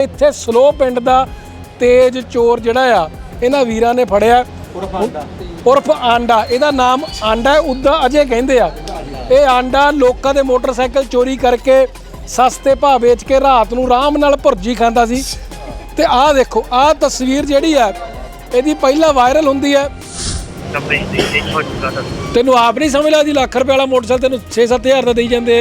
ਇੱਥੇ ਸਲੋ ਪਿੰਡ ਦਾ ਤੇਜ ਚੋਰ ਜਿਹੜਾ ਆ ਇਹਨਾਂ ਵੀਰਾਂ ਨੇ ਫੜਿਆ। ਉਰਫ ਆਂਡਾ। ਇਹਦਾ ਨਾਮ ਆਂਡਾ ਹੈ ਉਦਾਂ ਅਜੇ ਕਹਿੰਦੇ ਆ। ਇਹ ਆਂਡਾ ਲੋਕਾਂ ਦੇ ਮੋਟਰਸਾਈਕਲ ਚੋਰੀ ਕਰਕੇ ਸਸਤੇ ਭਾਅ ਵੇਚ ਕੇ ਰਾਤ ਨੂੰ ਆਰਾਮ ਨਾਲ ਭੁਰਜੀ ਖਾਂਦਾ ਸੀ। ਤੇ ਆਹ ਦੇਖੋ ਆਹ ਤਸਵੀਰ ਜਿਹੜੀ ਆ ਇਹਦੀ ਪਹਿਲਾਂ ਵਾਇਰਲ ਹੁੰਦੀ ਹੈ ਤੈਨੂੰ ਆਪ ਨਹੀਂ ਸਮਝ ਲੱਗਦੀ ਲੱਖ ਰੁਪਏ ਵਾਲਾ ਮੋਟਰਸਾਈਕਲ ਤੈਨੂੰ 6-7000 ਦਾ ਦੇਈ ਜਾਂਦੇ।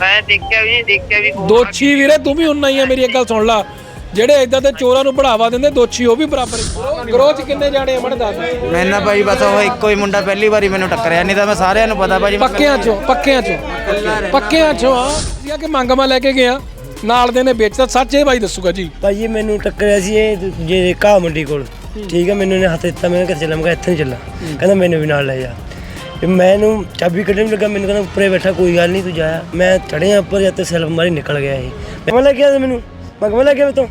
ਮੈਂ ਦੇਖਿਆ ਵੀ ਨਹੀਂ ਦੇਖਿਆ ਵੀ ਕੌਣ ਆ। ਦੋਛੀ ਵੀਰੇ ਤੂੰ ਵੀ ਉਨਾ ਹੀ ਆ ਮੇਰੀ ਇੱਕ ਗੱਲ ਸੁਣ ਲਾ। ਜਿਹੜੇ ਇਦਾਂ ਦੇ ਚੋਰਾਂ ਨੂੰ ਬੜਾਵਾ ਦਿੰਦੇ ਦੋਛੀ ਉਹ ਵੀ ਬਰਾਬਰ ਹੀ। ਗਰੋਹ ਚ ਕਿੰਨੇ ਜਾਣੇ ਆ ਦੱਸ। ਮੈਂ ਨਾ ਭਾਈ ਬਸ ਉਹ ਇੱਕੋ ਹੀ ਮੁੰਡਾ ਪਹਿਲੀ ਵਾਰੀ ਮੈਨੂੰ ਟੱਕਰਿਆ ਨਹੀਂ ਤਾਂ ਮੈਂ ਸਾਰਿਆਂ ਨੂੰ ਪਤਾ ਭਾਜੀ ਪੱਕਿਆਂ ਚੋਂ ਪੱਕਿਆਂ ਚੋਂ। ਪੱਕਿਆਂ ਚੋਂ ਆ ਸੀਗਾ ਕਿ ਮੰਗ ਮੈਂ ਲੈ ਕੇ ਗਿਆ। ਨਾਲ ਦੇ ਨੇ ਵੇਚਦਾ ਸੱਚ ਇਹ ਬਾਈ ਦੱਸੂਗਾ ਜੀ। ਭਾਜੀ ਮੈਨੂੰ ਟੱਕਰਿਆ ਸੀ ਇਹ ਜੇ ਘਾਹ ਮੰਡੀ ਕੋਲ। ਠੀਕ ਹੈ ਮੈਨੂੰ ਨੇ ਹੱਥ ਦਿੱਤਾ ਮੈਂ ਕਿਹਾ ਚੱਲਾਂ? ਮੈਂ ਕਿਹਾ ਇੱਥੇ ਨਹੀਂ ਚੱਲਾਂ। ਕਹਿੰਦਾ ਮੈਨੂੰ ਵੀ ਨਾਲ ਲੈ ਜਾ। ਤੇ ਮੈਨੂੰ ਚਾਬੀ ਕੱਢਣ ਲੱਗਾ ਮੈਨੂੰ ਕਹਿੰਦਾ ਉੱਪਰੇ ਬੈਠਾ ਕੋਈ ਗੱਲ ਨਹੀਂ ਤੂੰ ਜਾ। ਮੈਂ ਚੜਿਆ ਉੱਪਰ ਜਾਂ ਤੇ ਸੈਲਫ ਮਾਰੀ ਨਿਕਲ ਗਿਆ ਇਹ। ਮੈਂ ਲੈ ਗਿਆ ਮੈਨੂੰ? ਮੰਗ ਮੈਂ ਲੈ ਗਿਆ ਮੈਂ ਤੋਂ।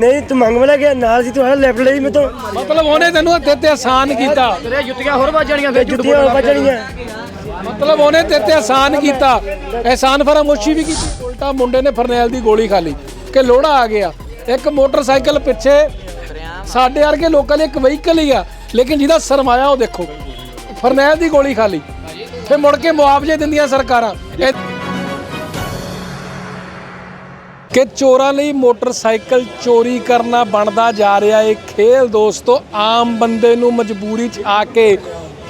ਨਹੀਂ ਤੂੰ ਮੰਗ ਮੈਂ ਲੈ ਗਿਆ ਨਾਲ ਸੀ ਤੂੰ ਲੈਫਟ ਲਈ ਮੈਂ ਤੋਂ। ਮਤਲਬ ਉਹਨੇ ਤੈਨੂੰ ਤੇ ਤੇ ਆਸਾਨ ਕੀਤਾ। ਤੇਰੇ ਜੁੱਤੀਆਂ ਹੋਰ ਵੱਜ ਜਾਣੀਆਂ ਫਿਰ ਜੁੱਤੀਆਂ ਵੱਜਣੀਆਂ ਮਤਲਬ ਉਹਨੇ ਤੇ ਤੇ ਆਸਾਨ ਕੀਤਾ। ਐਹਸਾਨ ਫਰਾਮੋਸ਼ੀ ਵੀ ਕੀਤੀ। ਉਲਟਾ ਮੁੰਡੇ ਨੇ ਫਰਨੈਲ ਦੀ ਗੋਲੀ ਖਾ ਲਈ। ਕਿ ਲੋੜਾ ਆ ਗਿਆ। ਇੱਕ ਮੋਟਰਸਾਈਕਲ ਪਿੱਛੇ ਸਾਡੇ ਵਰਗੇ ਲੋਕਾਂ ਲਈ ਇੱਕ ਵਹੀਕਲ ਹੀ ਆ। ਲੇਕਿਨ ਜਿਹਦਾ ਸਰਮਾਇਆ ਉਹ ਦੇਖੋ। ਫਰਨੈਲ ਦੀ ਗੋਲੀ ਖਾ ਲਈ। ਫਿਰ ਮੁੜ ਕੇ ਮੁਆਵਜ਼ੇ ਦਿੰਦੀਆਂ ਸਰਕਾਰਾਂ। ਕਿ ਚੋਰਾਂ ਲਈ ਮੋਟਰਸਾਈਕਲ ਚੋਰੀ ਕਰਨਾ ਬਣਦਾ ਜਾ ਰਿਹਾ ਏ। ਖੇਲ ਦੋਸਤੋ, ਆਮ ਬੰਦੇ ਨੂੰ ਮਜਬੂਰੀ 'ਚ ਆ ਕੇ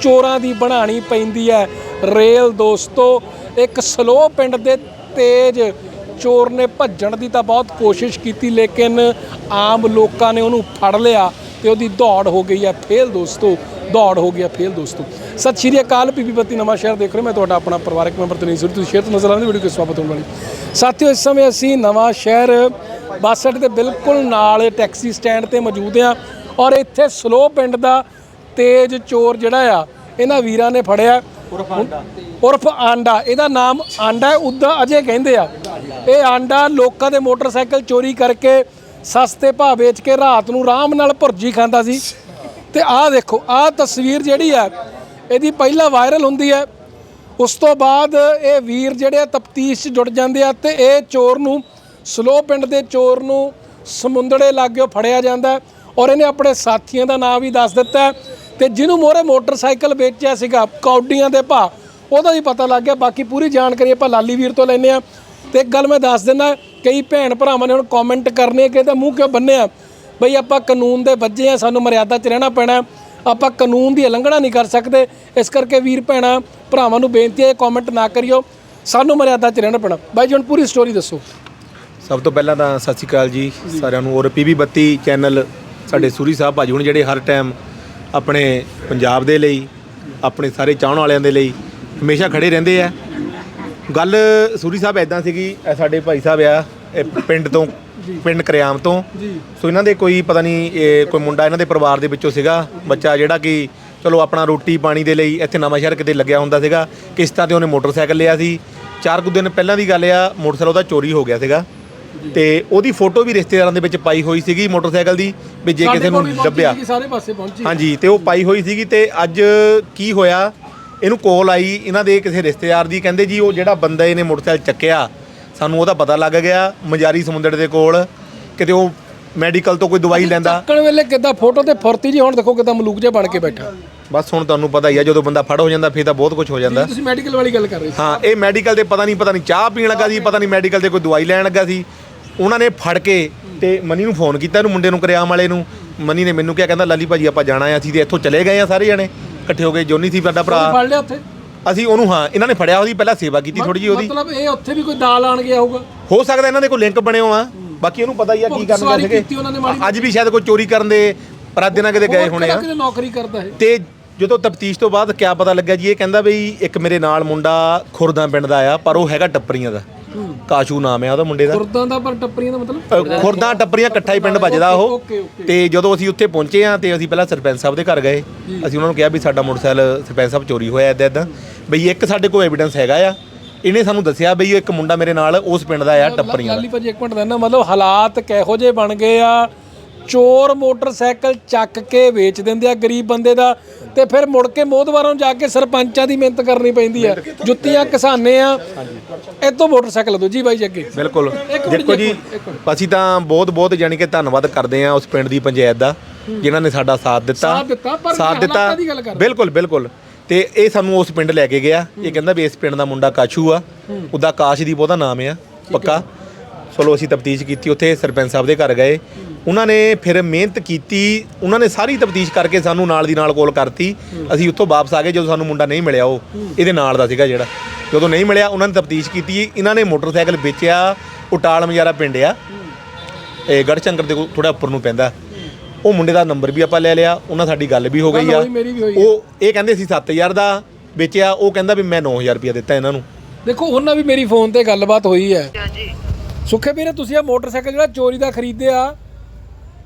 ਚੋਰਾਂ ਦੀ ਬਣਾਣੀ ਪੈਂਦੀ ਹੈ। ਰੇਲ ਦੋਸਤੋ, ਇੱਕ ਸਲੋ ਪਿੰਡ ਦੇ ਤੇਜ ਚੋਰ ਨੇ ਭੱਜਣ ਦੀ ਤਾਂ ਬਹੁਤ ਕੋਸ਼ਿਸ਼ ਕੀਤੀ, ਲੇਕਿਨ ਆਮ ਲੋਕਾਂ ਨੇ ਉਹਨੂੰ ਫੜ ਲਿਆ। ਤੇ ਉਹਦੀ ਦੌੜ ਹੋ ਗਈ ਹੈ ਫੇਲ ਦੋਸਤੋ ਦੌੜ ਹੋ ਗਿਆ ਫੇਲ ਦੋਸਤੋ। ਸਤਿ ਸ਼੍ਰੀ ਅਕਾਲ ਪੀਪੀ ਬੱਤੀ ਨਵਾਂ ਸ਼ਹਿਰ ਦੇਖ ਰਹੇ ਮੈਂ ਤੁਹਾਡਾ ਆਪਣਾ ਪਰਿਵਾਰਕ ਮੈਂਬਰ ਤਨੀਸ਼ ਸੂਰੀ ਤੁਸੀਂ ਸ਼ੇਅਰ ਤੋਂ ਨਜ਼ਰ ਆਉਂਦੇ ਵੀਡੀਓ ਕੇ ਸਵਾਗਤ ਹੋਣ ਵਾਲੀ। ਸਾਥੀਓ ਇਸ ਸਮੇਂ ਅਸੀਂ ਨਵਾਂ ਸ਼ਹਿਰ ਬੱਸ ਅੱਡੇ ਦੇ ਬਿਲਕੁਲ ਨਾਲ ਟੈਕਸੀ ਸਟੈਂਡ ਤੇ ਮੌਜੂਦ ਹਾਂ ਔਰ ਇੱਥੇ ਸਲੋ ਪਿੰਡ ਦਾ ਤੇਜ ਚੋਰ ਜਿਹੜਾ ਆ ਇਹਨਾਂ ਵੀਰਾਂ ਨੇ ਫੜਿਆ। ਉਰਫ ਆਂਡਾ। ਇਹਦਾ ਨਾਮ ਆਂਡਾ ਹੈ ਉਦਾਂ ਅਜੇ ਕਹਿੰਦੇ ਆ। ਇਹ ਆਂਡਾ ਲੋਕਾਂ ਦੇ ਮੋਟਰਸਾਈਕਲ ਚੋਰੀ ਕਰਕੇ ਸਸਤੇ ਭਾਅ ਵੇਚ ਕੇ ਰਾਤ ਨੂੰ ਆਰਾਮ ਨਾਲ ਭੁਰਜੀ ਖਾਂਦਾ ਸੀ। ਤੇ ਆਹ ਦੇਖੋ, ਆਹ ਤਸਵੀਰ ਜਿਹੜੀ ਆ ਇਹਦੀ ਪਹਿਲਾਂ ਵਾਇਰਲ ਹੁੰਦੀ ਹੈ। ਉਸ ਤੋਂ ਬਾਅਦ ਇਹ ਵੀਰ ਜਿਹੜੇ ਤਫਤੀਸ਼ 'ਚ ਜੁੜ ਜਾਂਦੇ ਆ ਤੇ ਇਹ ਚੋਰ ਨੂੰ, ਸਲੋ ਪਿੰਡ ਦੇ ਚੋਰ ਨੂੰ ਸਮੁੰਦੜੇ ਲਾਗਿਓ ਫੜਿਆ ਜਾਂਦਾ ਔਰ ਇਹਨੇ ਆਪਣੇ ਸਾਥੀਆਂ ਦਾ ਨਾਮ ਵੀ ਦੱਸ ਦਿੱਤਾ ਹੈ ਤੇ ਜਿਹਨੂੰ ਮੋਰੇ ਮੋਟਰਸਾਈਕਲ ਵੇਚਿਆ ਸੀਗਾ, ਕੌਡੀਆਂ ਦੇ ਭਾ ਉਹਦਾ ਵੀ ਪਤਾ ਲੱਗ ਗਿਆ। ਬਾਕੀ ਪੂਰੀ ਜਾਣਕਾਰੀ ਆਪਾਂ ਲਾਲੀ ਵੀਰ ਤੋਂ ਲੈਨੇ ਆ ਤੇ ਇੱਕ ਗੱਲ ਮੈਂ ਦੱਸ ਦਿੰਦਾ ਕਈ ਭੈਣ ਭਰਾਵਾਂ ਨੇ ਹੁਣ ਕਮੈਂਟ ਕਰਨੇ ਕਿ ਇਹਦਾ ਮੂੰਹ ਕਿਉਂ ਬੰਨਿਆ ਬਈ ਆਪਾਂ ਕਾਨੂੰਨ ਦੇ ਬੱਜੇ ਆ ਸਾਨੂੰ ਮਰਿਆਦਾ 'ਚ ਰਹਿਣਾ ਪੈਣਾ। ਆਪਾਂ ਕਾਨੂੰਨ ਦੀ ਉਲੰਘਣਾ ਨਹੀਂ ਕਰ ਸਕਦੇ। ਇਸ ਕਰਕੇ ਵੀਰ ਭੈਣਾਂ ਭਰਾਵਾਂ ਨੂੰ ਬੇਨਤੀ ਹੈ ਕਮੈਂਟ ਨਾ ਕਰਿਓ। ਸਾਨੂੰ ਮਰਿਆਦਾ 'ਚ ਰਹਿਣਾ ਪੈਣਾ। ਬਾਈ ਜੀ ਹੁਣ ਪੂਰੀ ਸਟੋਰੀ ਦੱਸੋ। ਸਭ ਤੋਂ ਪਹਿਲਾਂ ਤਾਂ ਸਤਿ ਸ਼੍ਰੀ ਅਕਾਲ ਜੀ ਸਾਰਿਆਂ ਨੂੰ। ਔਰ ਪੀਬੀ 32 ਚੈਨਲ ਸਾਡੇ ਸੂਰੀ ਸਾਹਿਬ ਭਾਜੀ ਹੁਣ ਜਿਹੜੇ ਹਰ ਟਾਈਮ ਆਪਣੇ ਪੰਜਾਬ ਦੇ ਲਈ ਆਪਣੇ ਸਾਰੇ ਚਾਹਣ ਵਾਲਿਆਂ ਦੇ ਲਈ ਹਮੇਸ਼ਾ ਖੜੇ ਰਹਿੰਦੇ ਆ। ਗੱਲ ਸੂਰੀ ਸਾਹਿਬ ਐਦਾਂ ਸੀਗੀ ਇਹ ਸਾਡੇ ਭਾਈ ਸਾਹਿਬ ਆ ਇਹ ਪਿੰਡ ਤੋਂ ਪਿੰਡ ਕਰਿਆਮ ਤੋਂ। ਸੋ ਇਹਨਾਂ ਦੇ ਕੋਈ ਪਤਾ ਨਹੀਂ ਇਹ ਕੋਈ ਮੁੰਡਾ ਇਹਨਾਂ ਦੇ ਪਰਿਵਾਰ ਦੇ ਵਿੱਚੋਂ ਸੀਗਾ। ਬੱਚਾ ਜਿਹੜਾ ਕਿ ਚਲੋ ਆਪਣਾ ਰੋਟੀ ਪਾਣੀ ਦੇ ਲਈ ਇੱਥੇ ਨਵਾਂ ਸ਼ਹਿਰ ਕਿਤੇ ਲੱਗਿਆ ਹੁੰਦਾ ਸੀਗਾ। ਕਿਸ਼ਤਾਂ ਤੇ ਉਹਨੇ ਮੋਟਰਸਾਈਕਲ ਲਿਆ ਸੀ। ਚਾਰ ਕੁ ਦਿਨ ਪਹਿਲਾਂ ਦੀ ਗੱਲ ਆ ਮੋਟਰਸਾਈਕਲ ਉਹਦਾ ਚੋਰੀ ਹੋ ਗਿਆ ਸੀਗਾ। ਤੇ ਉਹਦੀ ਫੋਟੋ ਵੀ ਰਿਸ਼ਤੇਦਾਰਾਂ ਦੇ ਵਿੱਚ ਪਾਈ ਹੋਈ ਸੀਗੀ ਮੋਟਰਸਾਈਕਲ ਦੀ ਵੀ ਜੇ ਕਿਸੇ ਨੂੰ ਲੱਭਿਆ। ਸਾਰੇ ਪਾਸੇ ਪਹੁੰਚੀ ਹਾਂਜੀ ਤੇ ਉਹ ਪਾਈ ਹੋਈ ਸੀਗੀ ਤੇ ਅੱਜ ਕੀ ਹੋਇਆ? ਇਹਨੂੰ ਕੋਲ ਆਈ ਇਹਨਾਂ ਦੇ ਕਿਸੇ ਰਿਸ਼ਤੇਦਾਰ ਦੀ ਕਹਿੰਦੇ ਜੀ ਉਹ ਜਿਹੜਾ ਬੰਦਾ ਇਹਨੇ ਮੋਟਰਸਾਈਕਲ ਚੱਕਿਆ ਸਾਨੂੰ ਉਹਦਾ ਪਤਾ ਲੱਗ ਗਿਆ ਮਜਾਰੀ ਸਮੁੰਦਰ ਦੇ ਕੋਲ ਕਿਤੇ ਉਹ ਮੈਡੀਕਲ ਤੋਂ ਕੋਈ ਦਵਾਈ ਲੈਂਦਾ। ਚੱਕਣ ਵੇਲੇ ਕਿਦਾਂ ਫੋਟੋ ਤੇ ਫੁਰਤੀ ਜੀ ਹੁਣ ਦੇਖੋ ਕਿਦਾਂ ਮਲੂਕ ਜਿਹਾ ਬਣ ਕੇ ਬੈਠਾ। ਬਸ ਹੁਣ ਤੁਹਾਨੂੰ ਪਤਾ ਹੀ ਆ ਜਦੋਂ ਬੰਦਾ ਫੜ ਹੋ ਜਾਂਦਾ ਫਿਰ ਤਾਂ ਬਹੁਤ ਕੁਝ ਹੋ ਜਾਂਦਾ। ਤੁਸੀਂ ਮੈਡੀਕਲ ਵਾਲੀ ਗੱਲ ਕਰ ਰਹੇ ਸੀ। ਹਾਂ ਇਹ ਮੈਡੀਕਲ ਦੇ ਪਤਾ ਨਹੀਂ ਪਤਾ ਨਹੀਂ ਚਾਹ ਪੀਣ ਲੱਗਾ ਸੀ ਪਤਾ ਨਹੀਂ ਮੈਡੀਕਲ ਤੇ ਕੋਈ ਦਵਾਈ ਲੈਣ ਲੱਗਾ ਸੀ। ਉਹਨਾਂ ਨੇ ਫੜ ਕੇ ਤੇ ਮਨੀ ਨੂੰ ਫੋਨ ਕੀਤਾ ਇਹਨੂੰ ਮੁੰਡੇ ਨੂੰ ਕਰਿਆਮ ਵਾਲੇ ਨੂੰ। ਮਨੀ ਨੇ ਮੈਨੂੰ ਕਿਹਾ ਕਹਿੰਦਾ ਲਾਲੀ ਭਾਜੀ ਆਪਾਂ ਜਾਣਾ ਆ ਅਸੀਂ ਤੇ ਇੱਥੋਂ ਚਲੇ ਗਏ ਆ ਸਾਰੇ ਜਣੇ। ਇਕੱਠੇ ਹੋ ਗਏ ਜੋਨੀ ਸੀ ਸਾਡਾ ਭਰਾ। ਫੜ ਲਿਆ ਉੱਥੇ? ਅਸੀਂ ਉਹਨੂੰ ਹਾਂ ਇਹਨਾਂ ਨੇ ਫੜਿਆ ਉਹਦੀ ਪਹਿਲਾਂ ਸੇਵਾ ਕੀਤੀ ਥੋੜੀ ਜਿਹੀ ਉਹਦੀ। ਮਤਲਬ ਇਹ ਉੱਥੇ ਵੀ ਕੋਈ ਦਾਲ ਆਣ ਗਿਆ ਹੋਊਗਾ ਹੋ ਸਕਦਾ ਇਹਨਾਂ ਦੇ ਕੋਈ ਲਿੰਕ ਬਣੇ ਹੋਆ ਬਾਕੀ ਉਹਨੂੰ ਪਤਾ ਹੀ ਆ ਕੀ ਕਰਨ ਸੀਗੇ ਮਾੜੀ ਅੱਜ ਵੀ ਸ਼ਾਇਦ ਕੋਈ ਚੋਰੀ ਕਰਨ ਦੇ ਪਰਾਦੇ ਨਾਲ ਕਿਤੇ ਗਏ ਹੋਣੇ ਆ। ਨੌਕਰੀ ਕਰਦਾ ਹੈ ਤੇ ਜਦੋਂ ਤਫਤੀਸ਼ ਤੋਂ ਬਾਅਦ ਕਿਆ ਪਤਾ ਲੱਗਿਆ ਜੀ ਇਹ ਕਹਿੰਦਾ ਬਈ ਇੱਕ ਮੇਰੇ ਨਾਲ ਮੁੰਡਾ ਖੁਰਦਾਂ ਪਿੰਡ ਦਾ ਆ ਪਰ ਉਹ ਹੈਗਾ ਟੱਪਰੀਆਂ ਦਾ। ਕਾਸ਼ੂ ਨਾਮ ਆ ਉਹਦਾ ਮੁੰਡੇ ਦਾ। ਖੁਰਦਾਂ ਦਾ ਪਰ ਟੱਪਰੀਆਂ ਦਾ ਮਤਲਬ? ਅ, ਖੁਰਦਾਂ ਟੱਪਰੀਆਂ ਇਕੱਠਾ ਹੀ ਪਿੰਡ ਵੱਜਦਾ ਉਹ। Okay, okay. ਤੇ ਜਦੋਂ ਅਸੀਂ ਉੱਥੇ ਪਹੁੰਚੇ ਆ ਤੇ ਅਸੀਂ ਪਹਿਲਾਂ ਸਰਪੰਚ ਸਾਹਿਬ ਦੇ ਘਰ ਗਏ। ਅਸੀਂ ਉਹਨਾਂ ਨੂੰ ਕਿਹਾ ਵੀ ਸਾਡਾ ਮੋਟਰਸਾਈਕਲ ਸਰਪੰਚ ਸਾਹਿਬ ਚੋਰੀ ਹੋਇਆ ਇਦਾਂ ਇਦਾਂ। ਬਈ ਇੱਕ ਸਾਡੇ ਕੋਲ ਐਵੀਡੈਂਸ ਹੈਗਾ ਆ। ਇਹਨੇ ਸਾਨੂੰ ਦੱਸਿਆ ਬਈ ਇੱਕ ਮੁੰਡਾ ਮੇਰੇ ਨਾਲ ਉਸ ਪਿੰਡ ਦਾ ਆ ਟੱਪਰੀਆਂ ਦਾ। ਲਾਲੀ ਭਾਜੀ ਇੱਕ ਮਿੰਟ ਦੇਣਾ ਮਤਲਬ ਹਾਲਾਤ ਕਿਹੋ ਜਿਹੇ ਬਣ ਗਏ ਆ? ਚੋਰ ਮੋਟਰਸਾਈਕਲ ਚੱਕ ਕੇ ਵੇਚ ਦਿੰਦੇ ਆ ਗਰੀਬ ਬੰਦੇ ਦਾ ਤੇ ਫਿਰ ਮੁੜ ਕੇ ਮੋਦਵਾਰਾਂ ਨੂੰ ਜਾ ਕੇ ਸਰਪੰਚਾਂ ਦੀ ਮਿਹਨਤ ਕਰਨੀ ਪੈਂਦੀ ਆ। ਜੁੱਤੀਆਂ ਕਿਸਾਨੇ ਆ। ਇਹ ਤੋਂ ਮੋਟਰਸਾਈਕਲ ਦੋ ਜੀ ਬਾਈ ਜੀ ਅੱਗੇ। ਬਿਲਕੁਲ। ਦੇਖੋ ਜੀ, ਅਸੀਂ ਤਾਂ ਬਹੁਤ ਬਹੁਤ ਜਾਨੀ ਕਿ ਧੰਨਵਾਦ ਕਰਦੇ ਆ ਉਸ ਪਿੰਡ ਦੀ ਪੰਚਾਇਤ ਦਾ ਜਿਨ੍ਹਾਂ ਨੇ ਸਾਡਾ ਸਾਥ ਦਿੱਤਾ। ਸਾਥ ਦਿੱਤਾ, ਦੀ। ਬਿਲਕੁਲ ਬਿਲਕੁਲ। ਤੇ ਇਹ ਸਾਨੂੰ ਉਸ ਪਿੰਡ ਲੈ ਕੇ ਗਿਆ। ਇਹ ਕਹਿੰਦਾ ਵੀ ਇਸ ਪਿੰਡ ਦਾ ਮੁੰਡਾ ਕਾਸ਼ੂ ਆ। ਉਹਦਾ ਕਾਸ਼ਦੀਪ ਉਹਦਾ ਨਾਮ ਆ। ਪੱਕਾ। ਚਲੋ ਅਸੀਂ ਤਫਤੀਸ਼ ਕੀਤੀ। ਉੱਥੇ ਸਰਪੰਚ ਸਾਹਿਬ ਦੇ ਘਰ ਗਏ। ਉਹਨਾਂ ਨੇ ਫਿਰ ਮਿਹਨਤ ਕੀਤੀ ਉਹਨਾਂ ਨੇ ਸਾਰੀ ਤਫਤੀਸ਼ ਕਰਕੇ ਸਾਨੂੰ ਨਾਲ ਦੀ ਨਾਲ ਕੋਲ ਕਰਤੀ। ਅਸੀਂ ਉੱਥੋਂ ਵਾਪਸ ਆ ਗਏ ਜਦੋਂ ਸਾਨੂੰ ਮੁੰਡਾ ਨਹੀਂ ਮਿਲਿਆ ਉਹ ਇਹਦੇ ਨਾਲ ਦਾ ਸੀਗਾ ਜਿਹੜਾ। ਜਦੋਂ ਨਹੀਂ ਮਿਲਿਆ ਉਹਨਾਂ ਨੇ ਤਫਤੀਸ਼ ਕੀਤੀ ਇਹਨਾਂ ਨੇ ਮੋਟਰਸਾਈਕਲ ਵੇਚਿਆ ਉਟਾਲ ਮਜਾਰਾ ਪਿੰਡ ਆ। ਇਹ ਗੜਸ਼ੰਕਰ ਦੇ ਕੋਲ ਥੋੜਾ ਉੱਪਰ ਨੂੰ ਪੈਂਦਾ। ਉਹ ਮੁੰਡੇ ਦਾ ਨੰਬਰ ਵੀ ਆਪਾਂ ਲੈ ਲਿਆ ਉਹਨਾਂ ਸਾਡੀ ਗੱਲ ਵੀ ਹੋ ਗਈ ਆ। ਉਹ ਇਹ ਕਹਿੰਦੇ ਸੀ 7000 ਦਾ ਵੇਚਿਆ ਉਹ ਕਹਿੰਦਾ ਵੀ ਮੈਂ 9000 ਰੁਪਇਆ ਦਿੱਤਾ ਇਹਨਾਂ ਨੂੰ। ਦੇਖੋ ਉਹਨਾਂ ਵੀ ਮੇਰੀ ਫੋਨ ਤੇ ਗੱਲਬਾਤ ਹੋਈ ਹੈ। ਹਾਂਜੀ। ਸੁੱਖੇ ਵੀਰੇ ਤੁਸੀਂ ਆ ਮੋਟਰਸਾਈਕਲ ਜਿਹੜਾ ਚੋਰੀ ਦਾ ਖਰੀਦਿਆ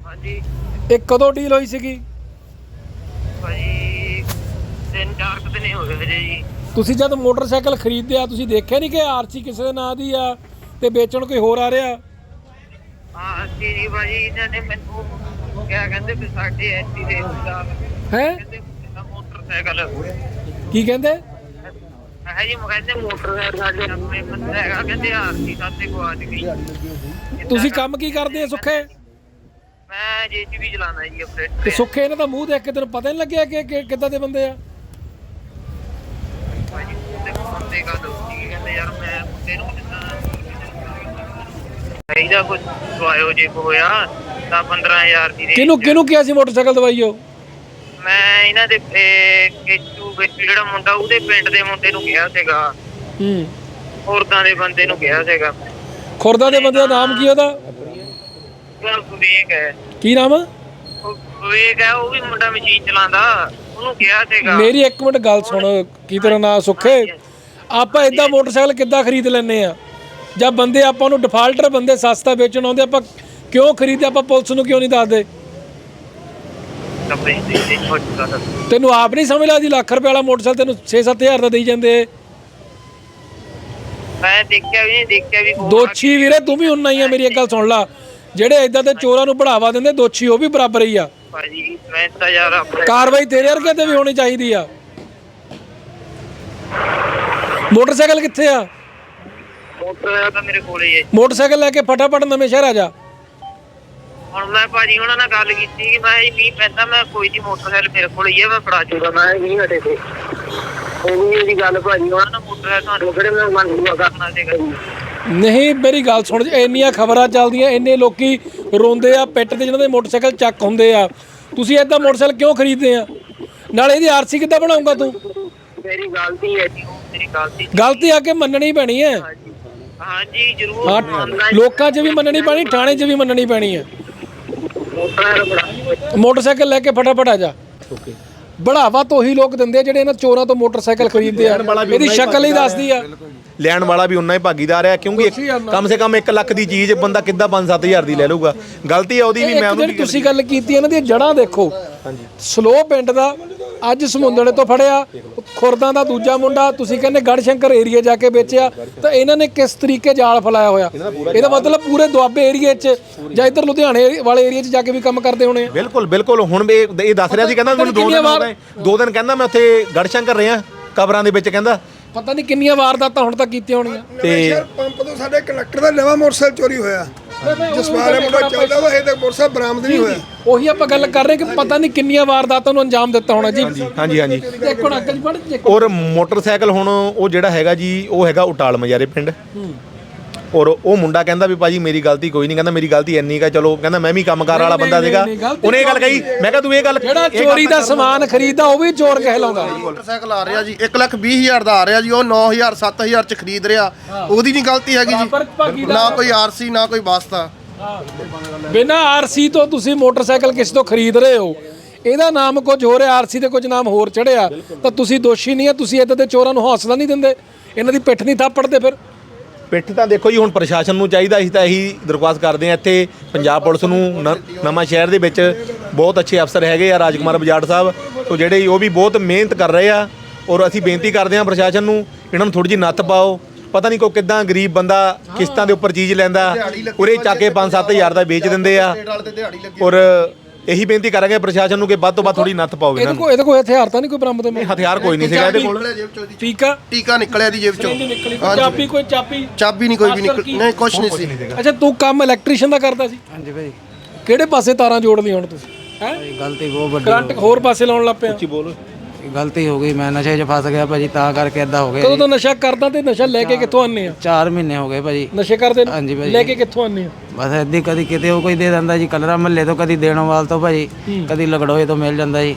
ਹਾਂਜੀ। ਇਹ ਕਦੋਂ ਡੀਲ ਹੋਈ ਸੀਗੀ? ਭਾਈ ਤਿੰਨ ਚਾਰ ਕੁ ਦਿਨ ਹੀ ਹੋਏ ਹਜੇ ਜੀ। ਤੁਸੀਂ ਜਦ ਮੋਟਰਸਾਈਕਲ ਖਰੀਦਿਆ ਤੁਸੀਂ ਦੇਖਿਆ ਨਹੀਂ ਕਿ ਆਰਸੀ ਕਿਸੇ ਦੇ ਨਾਂ ਦੀ ਆ ਤੇ ਵੇਚਣ ਕੋਈ ਹੋਰ ਆ ਰਿਹਾ? ਹਾਂ ਜੀ ਜੀ ਭਾਈ ਇਹਨਾਂ ਨੇ ਮੈਨੂੰ ਕਿਹਾ ਕਹਿੰਦੇ ਵੀ ਸਾਡੇ ਐਸੀ ਦੇ ਹੁੰਦਾ ਹੈ? ਕਹਿੰਦੇ ਮੋਟਰਸਾਈਕਲ। ਕੀ ਕਹਿੰਦੇ? ਹੈ ਜੀ ਮੈਂ ਕਹਿੰਦੇ ਮੋਟਰਸਾਈਕਲ ਸਾਡੇ ਆਪਣੇ ਬੰਦਾ ਹੈਗਾ ਕਹਿੰਦੇ ਆਰਸੀ ਸਾਤੇ ਗਵਾਚ ਗਈ ਤੁਸੀਂ ਕੰਮ ਕੀ ਕਰਦੇ ਆ ਸੁੱਖੇ? ਮੈਂ ਜੀਸੀਬੀ ਚਲਾਉਂਦਾ ਜੀ ਤੇ ਆਪਰੇਟਰ ਸੁੱਖੇ ਇਹਨਾਂ ਦਾ ਮੂੰਹ ਦੇਖ ਕੇ ਤੈਨੂੰ ਪਤਾ ਨਹੀਂ ਲੱਗਿਆ ਕਿ ਕਿ ਕਿੱਦਾਂ ਦੇ ਬੰਦੇ ਆ? ਭਾਜੀ ਤੇ ਕਹਿੰਦੇ ਯਾਰ ਮੈਂ ਮੁੰਡੇ ਨੂੰ ਜਿੱਦਾਂ ਇਹਦਾ ਕੁਝ ਸਵਾਇਓ ਜੇ ਕੋ ਹੋਇਆ ਤਾਂ 15000 ਦੀ range ਕਿਹਨੂੰ ਕਿਹਨੂੰ ਕਿਹਾ ਸੀ ਮੋਟਰਸਾਈਕਲ ਦਵਾਈਓ ਮੈਂ ਇਹਨਾਂ ਦੇ ਇਹ, ਕੇਚੂ ਵਿੱਚ ਜਿਹੜਾ ਮੁੰਡਾ ਉਹਦੇ ਪਿੰਡ ਦੇ ਮੁੰਡੇ ਨੂੰ ਕਿਹਾ ਸੀਗਾ। ਹੂੰ। ਔਰਤਾਂ ਦੇ ਬੰਦੇ ਨੂੰ ਕਿਹਾ ਸੀਗਾ। ਖੁਰਦਾ ਦੇ ਬੰਦੇ ਦਾ ਨਾਮ ਕੀ ਉਹਦਾ? ਉਹ ਵਿਵੇਕ ਹੈ। ਕੀ ਨਾਮ ਆ? ਉਹ ਵਿਵੇਕ ਹੈ ਉਹ ਵੀ ਮੁੰਡਾ ਮਸ਼ੀਨ ਚਲਾਉਂਦਾ। ਉਹਨੂੰ ਕਿਹਾ ਸੀਗਾ। ਮੇਰੀ ਇੱਕ ਮਿੰਟ ਗੱਲ ਸੁਣ ਕੀ ਤੇਰਾ ਨਾਮ ਸੁੱਖੇ? ਆਪਾਂ ਇਦਾਂ ਮੋਟਰਸਾਈਕਲ ਕਿੱਦਾਂ ਖਰੀਦ ਲੈਨੇ ਆ? ਜਾਂ ਬੰਦੇ ਆਪਾਂ ਨੂੰ ਡਿਫਾਲਟਰ ਬੰਦੇ ਸਸਤਾ ਵੇਚਣ ਆਉਂਦੇ ਆਪਾਂ ਕਿਉਂ ਖਰੀਦਦੇ? ਆਪਾਂ ਪੁਲਿਸ ਨੂੰ ਕਿਉਂ ਨਹੀਂ ਦੱਸਦੇ? ਕੱਪੜੇ ਦੇ ਦੇ ਛੋਟਾ ਦਾ ਤੈਨੂੰ ਆਪ ਨਹੀਂ ਸਮਝ ਲੱਗਦੀ ਲੱਖ ਰੁਪਏ ਵਾਲਾ ਮੋਟਰਸਾਈਕਲ ਤੈਨੂੰ 6-7000 ਦਾ ਦੇਈ ਜਾਂਦੇ। ਮੈਂ ਦੇਖਿਆ ਵੀ ਨਹੀਂ ਦੇਖਿਆ ਵੀ ਦੋਛੀ ਵੀਰੇ ਤੂੰ ਵੀ ਉਨਾ ਹੀ ਆ ਮੇਰੀ ਇੱਕ ਗੱਲ ਸੁਣ ਲਾ। ਜਿਹੜੇ ਇਦਾਂ ਦੇ ਚੋਰਾਂ ਨੂੰ ਬੜਾਵਾ ਦਿੰਦੇ ਦੋਛੀ ਉਹ ਵੀ ਬਰਾਬਰ ਹੀ ਆ। ਭਾਜੀ ਮੈਂ ਤਾਂ ਯਾਰ ਆਪਣੇ ਕਾਰਵਾਈ ਤੇਰੇ ਵਰਗੇ ਤੇ ਵੀ ਹੋਣੀ ਚਾਹੀਦੀ ਆ। ਮੋਟਰਸਾਈਕਲ ਕਿੱਥੇ ਆ? ਮੋਟਰ ਤਾਂ ਮੇਰੇ ਕੋਲ ਹੀ ਹੈ ਮੋਟਰਸਾਈਕਲ ਲੈ ਕੇ ਫਟਾਫਟ ਨਵੇਂ ਸ਼ਹਿਰ ਆ ਜਾ। ਹੁਣ ਮੈਂ ਭਾਜੀ ਉਹਨਾਂ ਨਾਲ ਗੱਲ ਕੀਤੀ ਕਿ ਮੈਂ ਇਹ ਮੀਂਹ ਪੈਂਦਾ ਮੈਂ ਕੋਈ ਨਹੀਂ ਮੋਟਰਸਾਈਕਲ ਮੇਰੇ ਕੋਲ ਹੀ ਹੈ ਮੈਂ ਫੜਾ ਜੂਗਾ ਮੈਂ ਨਹੀਂ ਹਟੇ ਤੇ ਉਹ ਵੀ ਇਹਦੀ ਗੱਲ ਭਾਜੀ ਉਹਨਾਂ ਨਾਲ ਮੋਟਰਸਾਈਕਲ ਤੁਹਾਨੂੰ ਕਿਹੜੇ ਮੈਂ ਮੰਨ ਲੂਗਾ ਕਰਨਾ ਸੀਗਾ ਨਹੀਂ ਮੇਰੀ ਗੱਲ ਸੁਣ ਇੰਨੀਆਂ ਖਬਰਾਂ ਚੱਲਦੀਆਂ ਇੰਨੇ ਲੋਕੀ ਰੋਂਦੇ ਆ ਪਿੱਟ ਤੇ ਜਿਹਨਾਂ ਦੇ ਮੋਟਰਸਾਈਕਲ ਚੱਕ ਹੁੰਦੇ ਆ। ਤੁਸੀਂ ਏਦਾਂ ਮੋਟਰਸਾਈਕਲ ਕਿਉਂ ਖਰੀਦਦੇ ਆ? ਨਾਲੇ ਇਹਦੀ ਆਰਸੀ ਕਿੱਦਾਂ ਬਣਾਉਂਗਾ ਤੂੰ? ਮੇਰੀ ਗਲਤੀ ਹੈ ਜੀ ਉਹ ਮੇਰੀ ਗਲਤੀ ਗਲਤੀ ਆ ਕੇ ਮੰਨਣੀ ਪੈਣੀ ਹੈ। ਹਾਂਜੀ ਜ਼ਰੂਰ ਹਾਂ ਜੀ। ਲੋਕਾਂ 'ਚ ਵੀ ਮੰਨਣੀ ਪੈਣੀ ਥਾਣੇ 'ਚ ਵੀ ਮੰਨਣੀ ਪੈਣੀ ਹੈ। ਮੋਟਰਸਾਈਕਲ ਲੈ ਕੇ ਫਟਾਫਟ ਆ ਜਾ। ਬੜਾਵਾ ਤਾਂ ਉਹੀ ਲੋਕ ਦਿੰਦੇ ਆ ਜਿਹੜੇ ਇਹਨਾਂ ਚੋਰਾਂ ਤੋਂ ਮੋਟਰਸਾਈਕਲ ਖਰੀਦਦੇ ਆ। ਇਹਦੀ ਸ਼ਕਲ ਹੀ ਦੱਸਦੀ ਆ। ਲੈਣ ਵਾਲਾ ਵੀ ਉਨਾ ਹੀ ਭਾਗੀਦਾਰ ਹੈ ਕਿਉਂਕਿ ਕਮ ਸੇ ਕਮ 1 ਲੱਖ ਦੀ ਚੀਜ਼ ਬੰਦਾ ਕਿੱਦਾਂ 5-7000 ਦੀ ਲੈ ਲਊਗਾ। ਗਲਤੀ ਹੈ ਉਹਦੀ ਵੀ ਮੈਂ ਉਹਨੂੰ ਤੁਸੀਂ ਗੱਲ ਕੀਤੀ ਇਹਨਾਂ ਦੀਆਂ ਜੜਾਂ ਦੇਖੋ। ਸਲੋ ਪਿੰਡ ਦਾ ਅੱਜ ਸਮੁੰਦੜੇ ਤੋਂ ਫੜਿਆ ਖੁਰਦਾਂ ਦਾ ਦੂਜਾ ਮੁੰਡਾ ਤੁਸੀਂ ਕਹਿੰਦੇ ਗੜਸ਼ੰਕਰ ਏਰੀਆ ਜਾ ਕੇ ਵੇਚਿਆ ਤਾਂ ਇਹਨਾਂ ਨੇ ਕਿਸ ਤਰੀਕੇ ਜਾਲ ਫਲਾਇਆ ਹੋਇਆ? ਇਹਦਾ ਮਤਲਬ ਪੂਰੇ ਦੁਆਬੇ ਏਰੀਏ 'ਚ ਜਾਂ ਇੱਧਰ ਲੁਧਿਆਣੇ ਵਾਲੇ ਏਰੀਏ 'ਚ ਜਾ ਕੇ ਵੀ ਕੰਮ ਕਰਦੇ ਹੋਣੇ ਆ? ਬਿਲਕੁਲ ਬਿਲਕੁਲ ਹੁਣ ਵੀ ਇਹ ਇਹ ਦੱਸ ਰਿਹਾ ਸੀ ਕਹਿੰਦਾ ਮੈਨੂੰ ਦੋ ਦਿਨ ਹੋ ਗਏ ਦੋ ਦਿਨ ਕਹਿੰਦਾ ਮੈਂ ਉੱਥੇ ਗੜਸ਼ੰਕਰ ਰਿਹਾ ਕਬਰਾਂ ਦੇ ਵਿੱਚ ਕਹਿੰਦਾ। ਪਤਾ ਨਹੀਂ ਕਿੰਨੀਆਂ ਵਾਰਦਾਤਾਂ ਹੁਣ ਤੱਕ ਕੀਤੀਆਂ ਹੋਣੀਆਂ ਤੇ ਪੰਪ ਤੋਂ ਸਾਡੇ ਕਨੈਕਟਰ ਦਾ ਨਵਾਂ ਮੋਟਰਸਾਈਕਲ ਚੋਰੀ ਹੋਇਆ। ਜਸਵਾਲ ਮੁੰਡਾ ਚੱਲਦਾ ਵਾ ਇਹ ਤੱਕ ਮੋਟਰਸਾਈਕਲ ਬਰਾਮਦ ਨਹੀਂ ਹੋਇਆ। ਉਹੀ ਆਪਾਂ ਗੱਲ ਕਰ ਰਹੇ ਕਿ ਪਤਾ ਨਹੀਂ ਕਿੰਨੀਆਂ ਵਾਰਦਾਤਾਂ ਨੂੰ ਅੰਜਾਮ ਦਿੱਤਾ ਹੋਣਾ ਜੀ। ਹਾਂਜੀ। ਹਾਂਜੀ ਇੱਕ ਹੁਣ ਅੱਗੇ ਪੜ ਔਰ ਮੋਟਰਸਾਈਕਲ ਹੁਣ ਉਹ ਜਿਹੜਾ ਹੈਗਾ ਜੀ ਉਹ ਹੈਗਾ ਉਟਾਲ ਮਜਾਰੇ ਪਿੰਡ। ਔਰ ਉਹ ਮੁੰਡਾ ਕਹਿੰਦਾ ਵੀ ਭਾਜੀ ਮੇਰੀ ਗਲਤੀ ਕੋਈ ਨਹੀਂ ਕਹਿੰਦਾ ਮੇਰੀ ਗਲਤੀ ਇੰਨੀ ਕਾ ਚਲੋ ਕਹਿੰਦਾ ਮੈਂ ਵੀ ਕੰਮਕਾਰ ਵਾਲਾ ਬੰਦਾ ਸੀਗਾ। ਉਹਨੇ ਇਹ ਗੱਲ ਕਹੀ। ਮੈਂ ਕਿਹਾ ਤੂੰ ਇਹ ਗੱਲ ਜਿਹੜਾ ਚੋਰੀ ਦਾ ਸਮਾਨ ਖਰੀਦਦਾ ਉਹ ਵੀ ਚੋਰ ਕਹਿਲਾਉਂਦਾ। ਮੋਟਰਸਾਈਕਲ ਆ ਰਿਹਾ ਜੀ 1 ਲੱਖ 20 ਹਜ਼ਾਰ ਦਾ ਆ ਰਿਹਾ ਜੀ ਉਹ 9000 7000 ਚ ਖਰੀਦ ਰਿਹਾ। ਉਹਦੀ ਨਹੀਂ ਗਲਤੀ ਹੈਗੀ ਜੀ। ਨਾ ਕੋਈ ਆਰਸੀ ਨਾ ਕੋਈ ਵਾਸਤਾ ਬਿਨਾਂ ਆਰਸੀ ਤੋਂ ਤੁਸੀਂ ਮੋਟਰਸਾਈਕਲ ਕਿਸੇ ਤੋਂ ਖਰੀਦ ਰਹੇ ਹੋ? ਇਹਦਾ ਨਾਮ ਕੁਝ ਹੋਰ ਹੈ ਆਰਸੀ ਤੇ ਕੁਝ ਨਾਮ ਹੋਰ ਚੜਿਆ ਤਾਂ ਤੁਸੀਂ ਦੋਸ਼ੀ ਨਹੀਂ ਆ ਤੁਸੀਂ ਇਦਾਂ ਦੇ ਚੋਰਾਂ ਨੂੰ ਹੌਸਲਾ ਨਹੀਂ ਦਿੰਦੇ? ਇਹਨਾਂ ਦੀ ਪਿੱਠ ਨਹੀਂ ਥਾਪੜਦੇ ਫਿਰ? ਪਿੱਠ ਤਾਂ ਦੇਖੋ ਜੀ, ਹੁਣ ਪ੍ਰਸ਼ਾਸਨ ਨੂੰ ਚਾਹੀਦਾ ਅਸੀਂ ਤਾਂ ਇਹੀ ਦਰਖਾਸਤ ਕਰਦੇ ਆ ਇੱਥੇ। ਪੰਜਾਬ ਪੁਲਿਸ ਨੂੰ ਨ- ਨਵਾਂ ਸ਼ਹਿਰ ਦੇ ਵਿੱਚ ਬਹੁਤ ਅੱਛੇ ਅਫਸਰ ਹੈਗੇ ਆ, ਰਾਜਕੁਮਾਰ ਬਜਾੜ ਸਾਹਿਬ। ਤੋਂ ਜਿਹੜੇ ਉਹ ਵੀ ਬਹੁਤ ਮਿਹਨਤ ਕਰ ਰਹੇ ਆ ਔਰ ਅਸੀਂ ਬੇਨਤੀ ਕਰਦੇ ਆ ਪ੍ਰਸ਼ਾਸਨ ਨੂੰ, ਇਹਨਾਂ ਨੂੰ ਥੋੜੀ ਜਿਹੀ ਨੱਥ ਪਾਓ। ਪਤਾ ਨਹੀਂ ਕੋ ਕਿਦਾਂ ਗਰੀਬ ਬੰਦਾ ਕਿਸ਼ਤਾਂ ਦੇ ਉੱਪਰ ਚੀਜ਼ ਲੈਂਦਾ, ਉਰੇ ਚੱਕ ਕੇ 5-7000 ਦਾ ਵੇਚ ਦਿੰਦੇ ਆ। ਔਰ ਇਹੀ ਬੇਨਤੀ ਕਰਾਂਗੇ ਪ੍ਰਸ਼ਾਸਨ ਨੂੰ ਕਿ ਵੱਧ ਤੋਂ ਵੱਧ ਥੋੜੀ ਨੱਥ ਪਾਓ ਇਹਨਾਂ ਇਹਦੇ ਨੂੰ। ਕੋਲ ਇਹਦੇ ਕੋਲ ਹਥਿਆਰ ਤਾਂ ਨਹੀਂ ਕੋਈ ਬਰਾਮਦ ਹੋਇਆ ਹਥਿਆਰ ਕੋਈ ਨਹੀਂ ਸੀਗਾ ਇਹਦੇ ਕੋਲ। ਆ ਟੀਕਾ? ਨਿਕਲਿਆ ਦੀ ਜੇਬ ਚੋਂ। ਨਹੀਂ ਨਿਕਲੀ ਕੋਈ ਹਾਂਜੀ। ਚਾਬੀ ਕੋਈ ਚਾਬੀ? ਚਾਬੀ ਨਹੀਂ ਕੋਈ ਵੀ? ਨਿਕਲ ਨਹੀਂ ਕੁਛ ਨਹੀਂ ਸੀ। ਅੱਛਾ ਤੂੰ ਕੰਮ ਇਲੈਕਟ੍ਰੀਸ਼ੀਅਨ ਦਾ ਕਰਦਾ ਸੀ? ਹਾਂਜੀ ਭਾਈ। ਕਿਹੜੇ ਪਾਸੇ ਤਾਰਾਂ ਜੋੜ ਲਈ ਹੁਣ ਤੁਸੀਂ? ਹੈ? ਗਲਤੀ ਬਹੁਤ ਵੱਡੀ ਕਰੰਟ ਹੋਰ ਪਾਸੇ ਲਾਉਣ ਲੱਗ ਪਿਆ। ਗਲਤੀ ਹੋ ਗਈ ਮੈਂ ਨਸ਼ੇ 'ਚ ਫਸ ਗਿਆ ਭਾਜੀ ਤਾਂ ਕਰਕੇ ਇਦਾਂ ਹੋ ਗਿਆ ਕਦੋਂ ਤੋਂ ਨਸ਼ਾ ਕਰਦਾ ਤੇ ਨਸ਼ਾ ਲੈ ਕੇ ਕਿੱਥੋਂ ਆਨੇ ਆ? 4 ਮਹੀਨੇ ਹੋ ਗਏ ਭਾਜੀ। ਨਸ਼ੇ ਕਰਦੇ ਨੂੰ? ਹਾਂਜੀ ਭਾਈ। ਲੈ ਕੇ ਕਿੱਥੋਂ ਆਨੇ ਆ ਬਸ ਏਦੀ ਕਦੀ ਕਿਤੇ ਉਹ ਕੋਈ ਦੇ ਦਿੰਦਾ ਜੀ ਕਲਰਾ ਮਹੱਲੇ ਤੋਂ ਕਦੀ ਦੇਣੋਵਾਲ ਤੋਂ ਭਾਜੀ ਕਦੀ ਲਗੜੋਏ ਤੋਂ ਮਿਲ ਜਾਂਦਾ ਜੀ।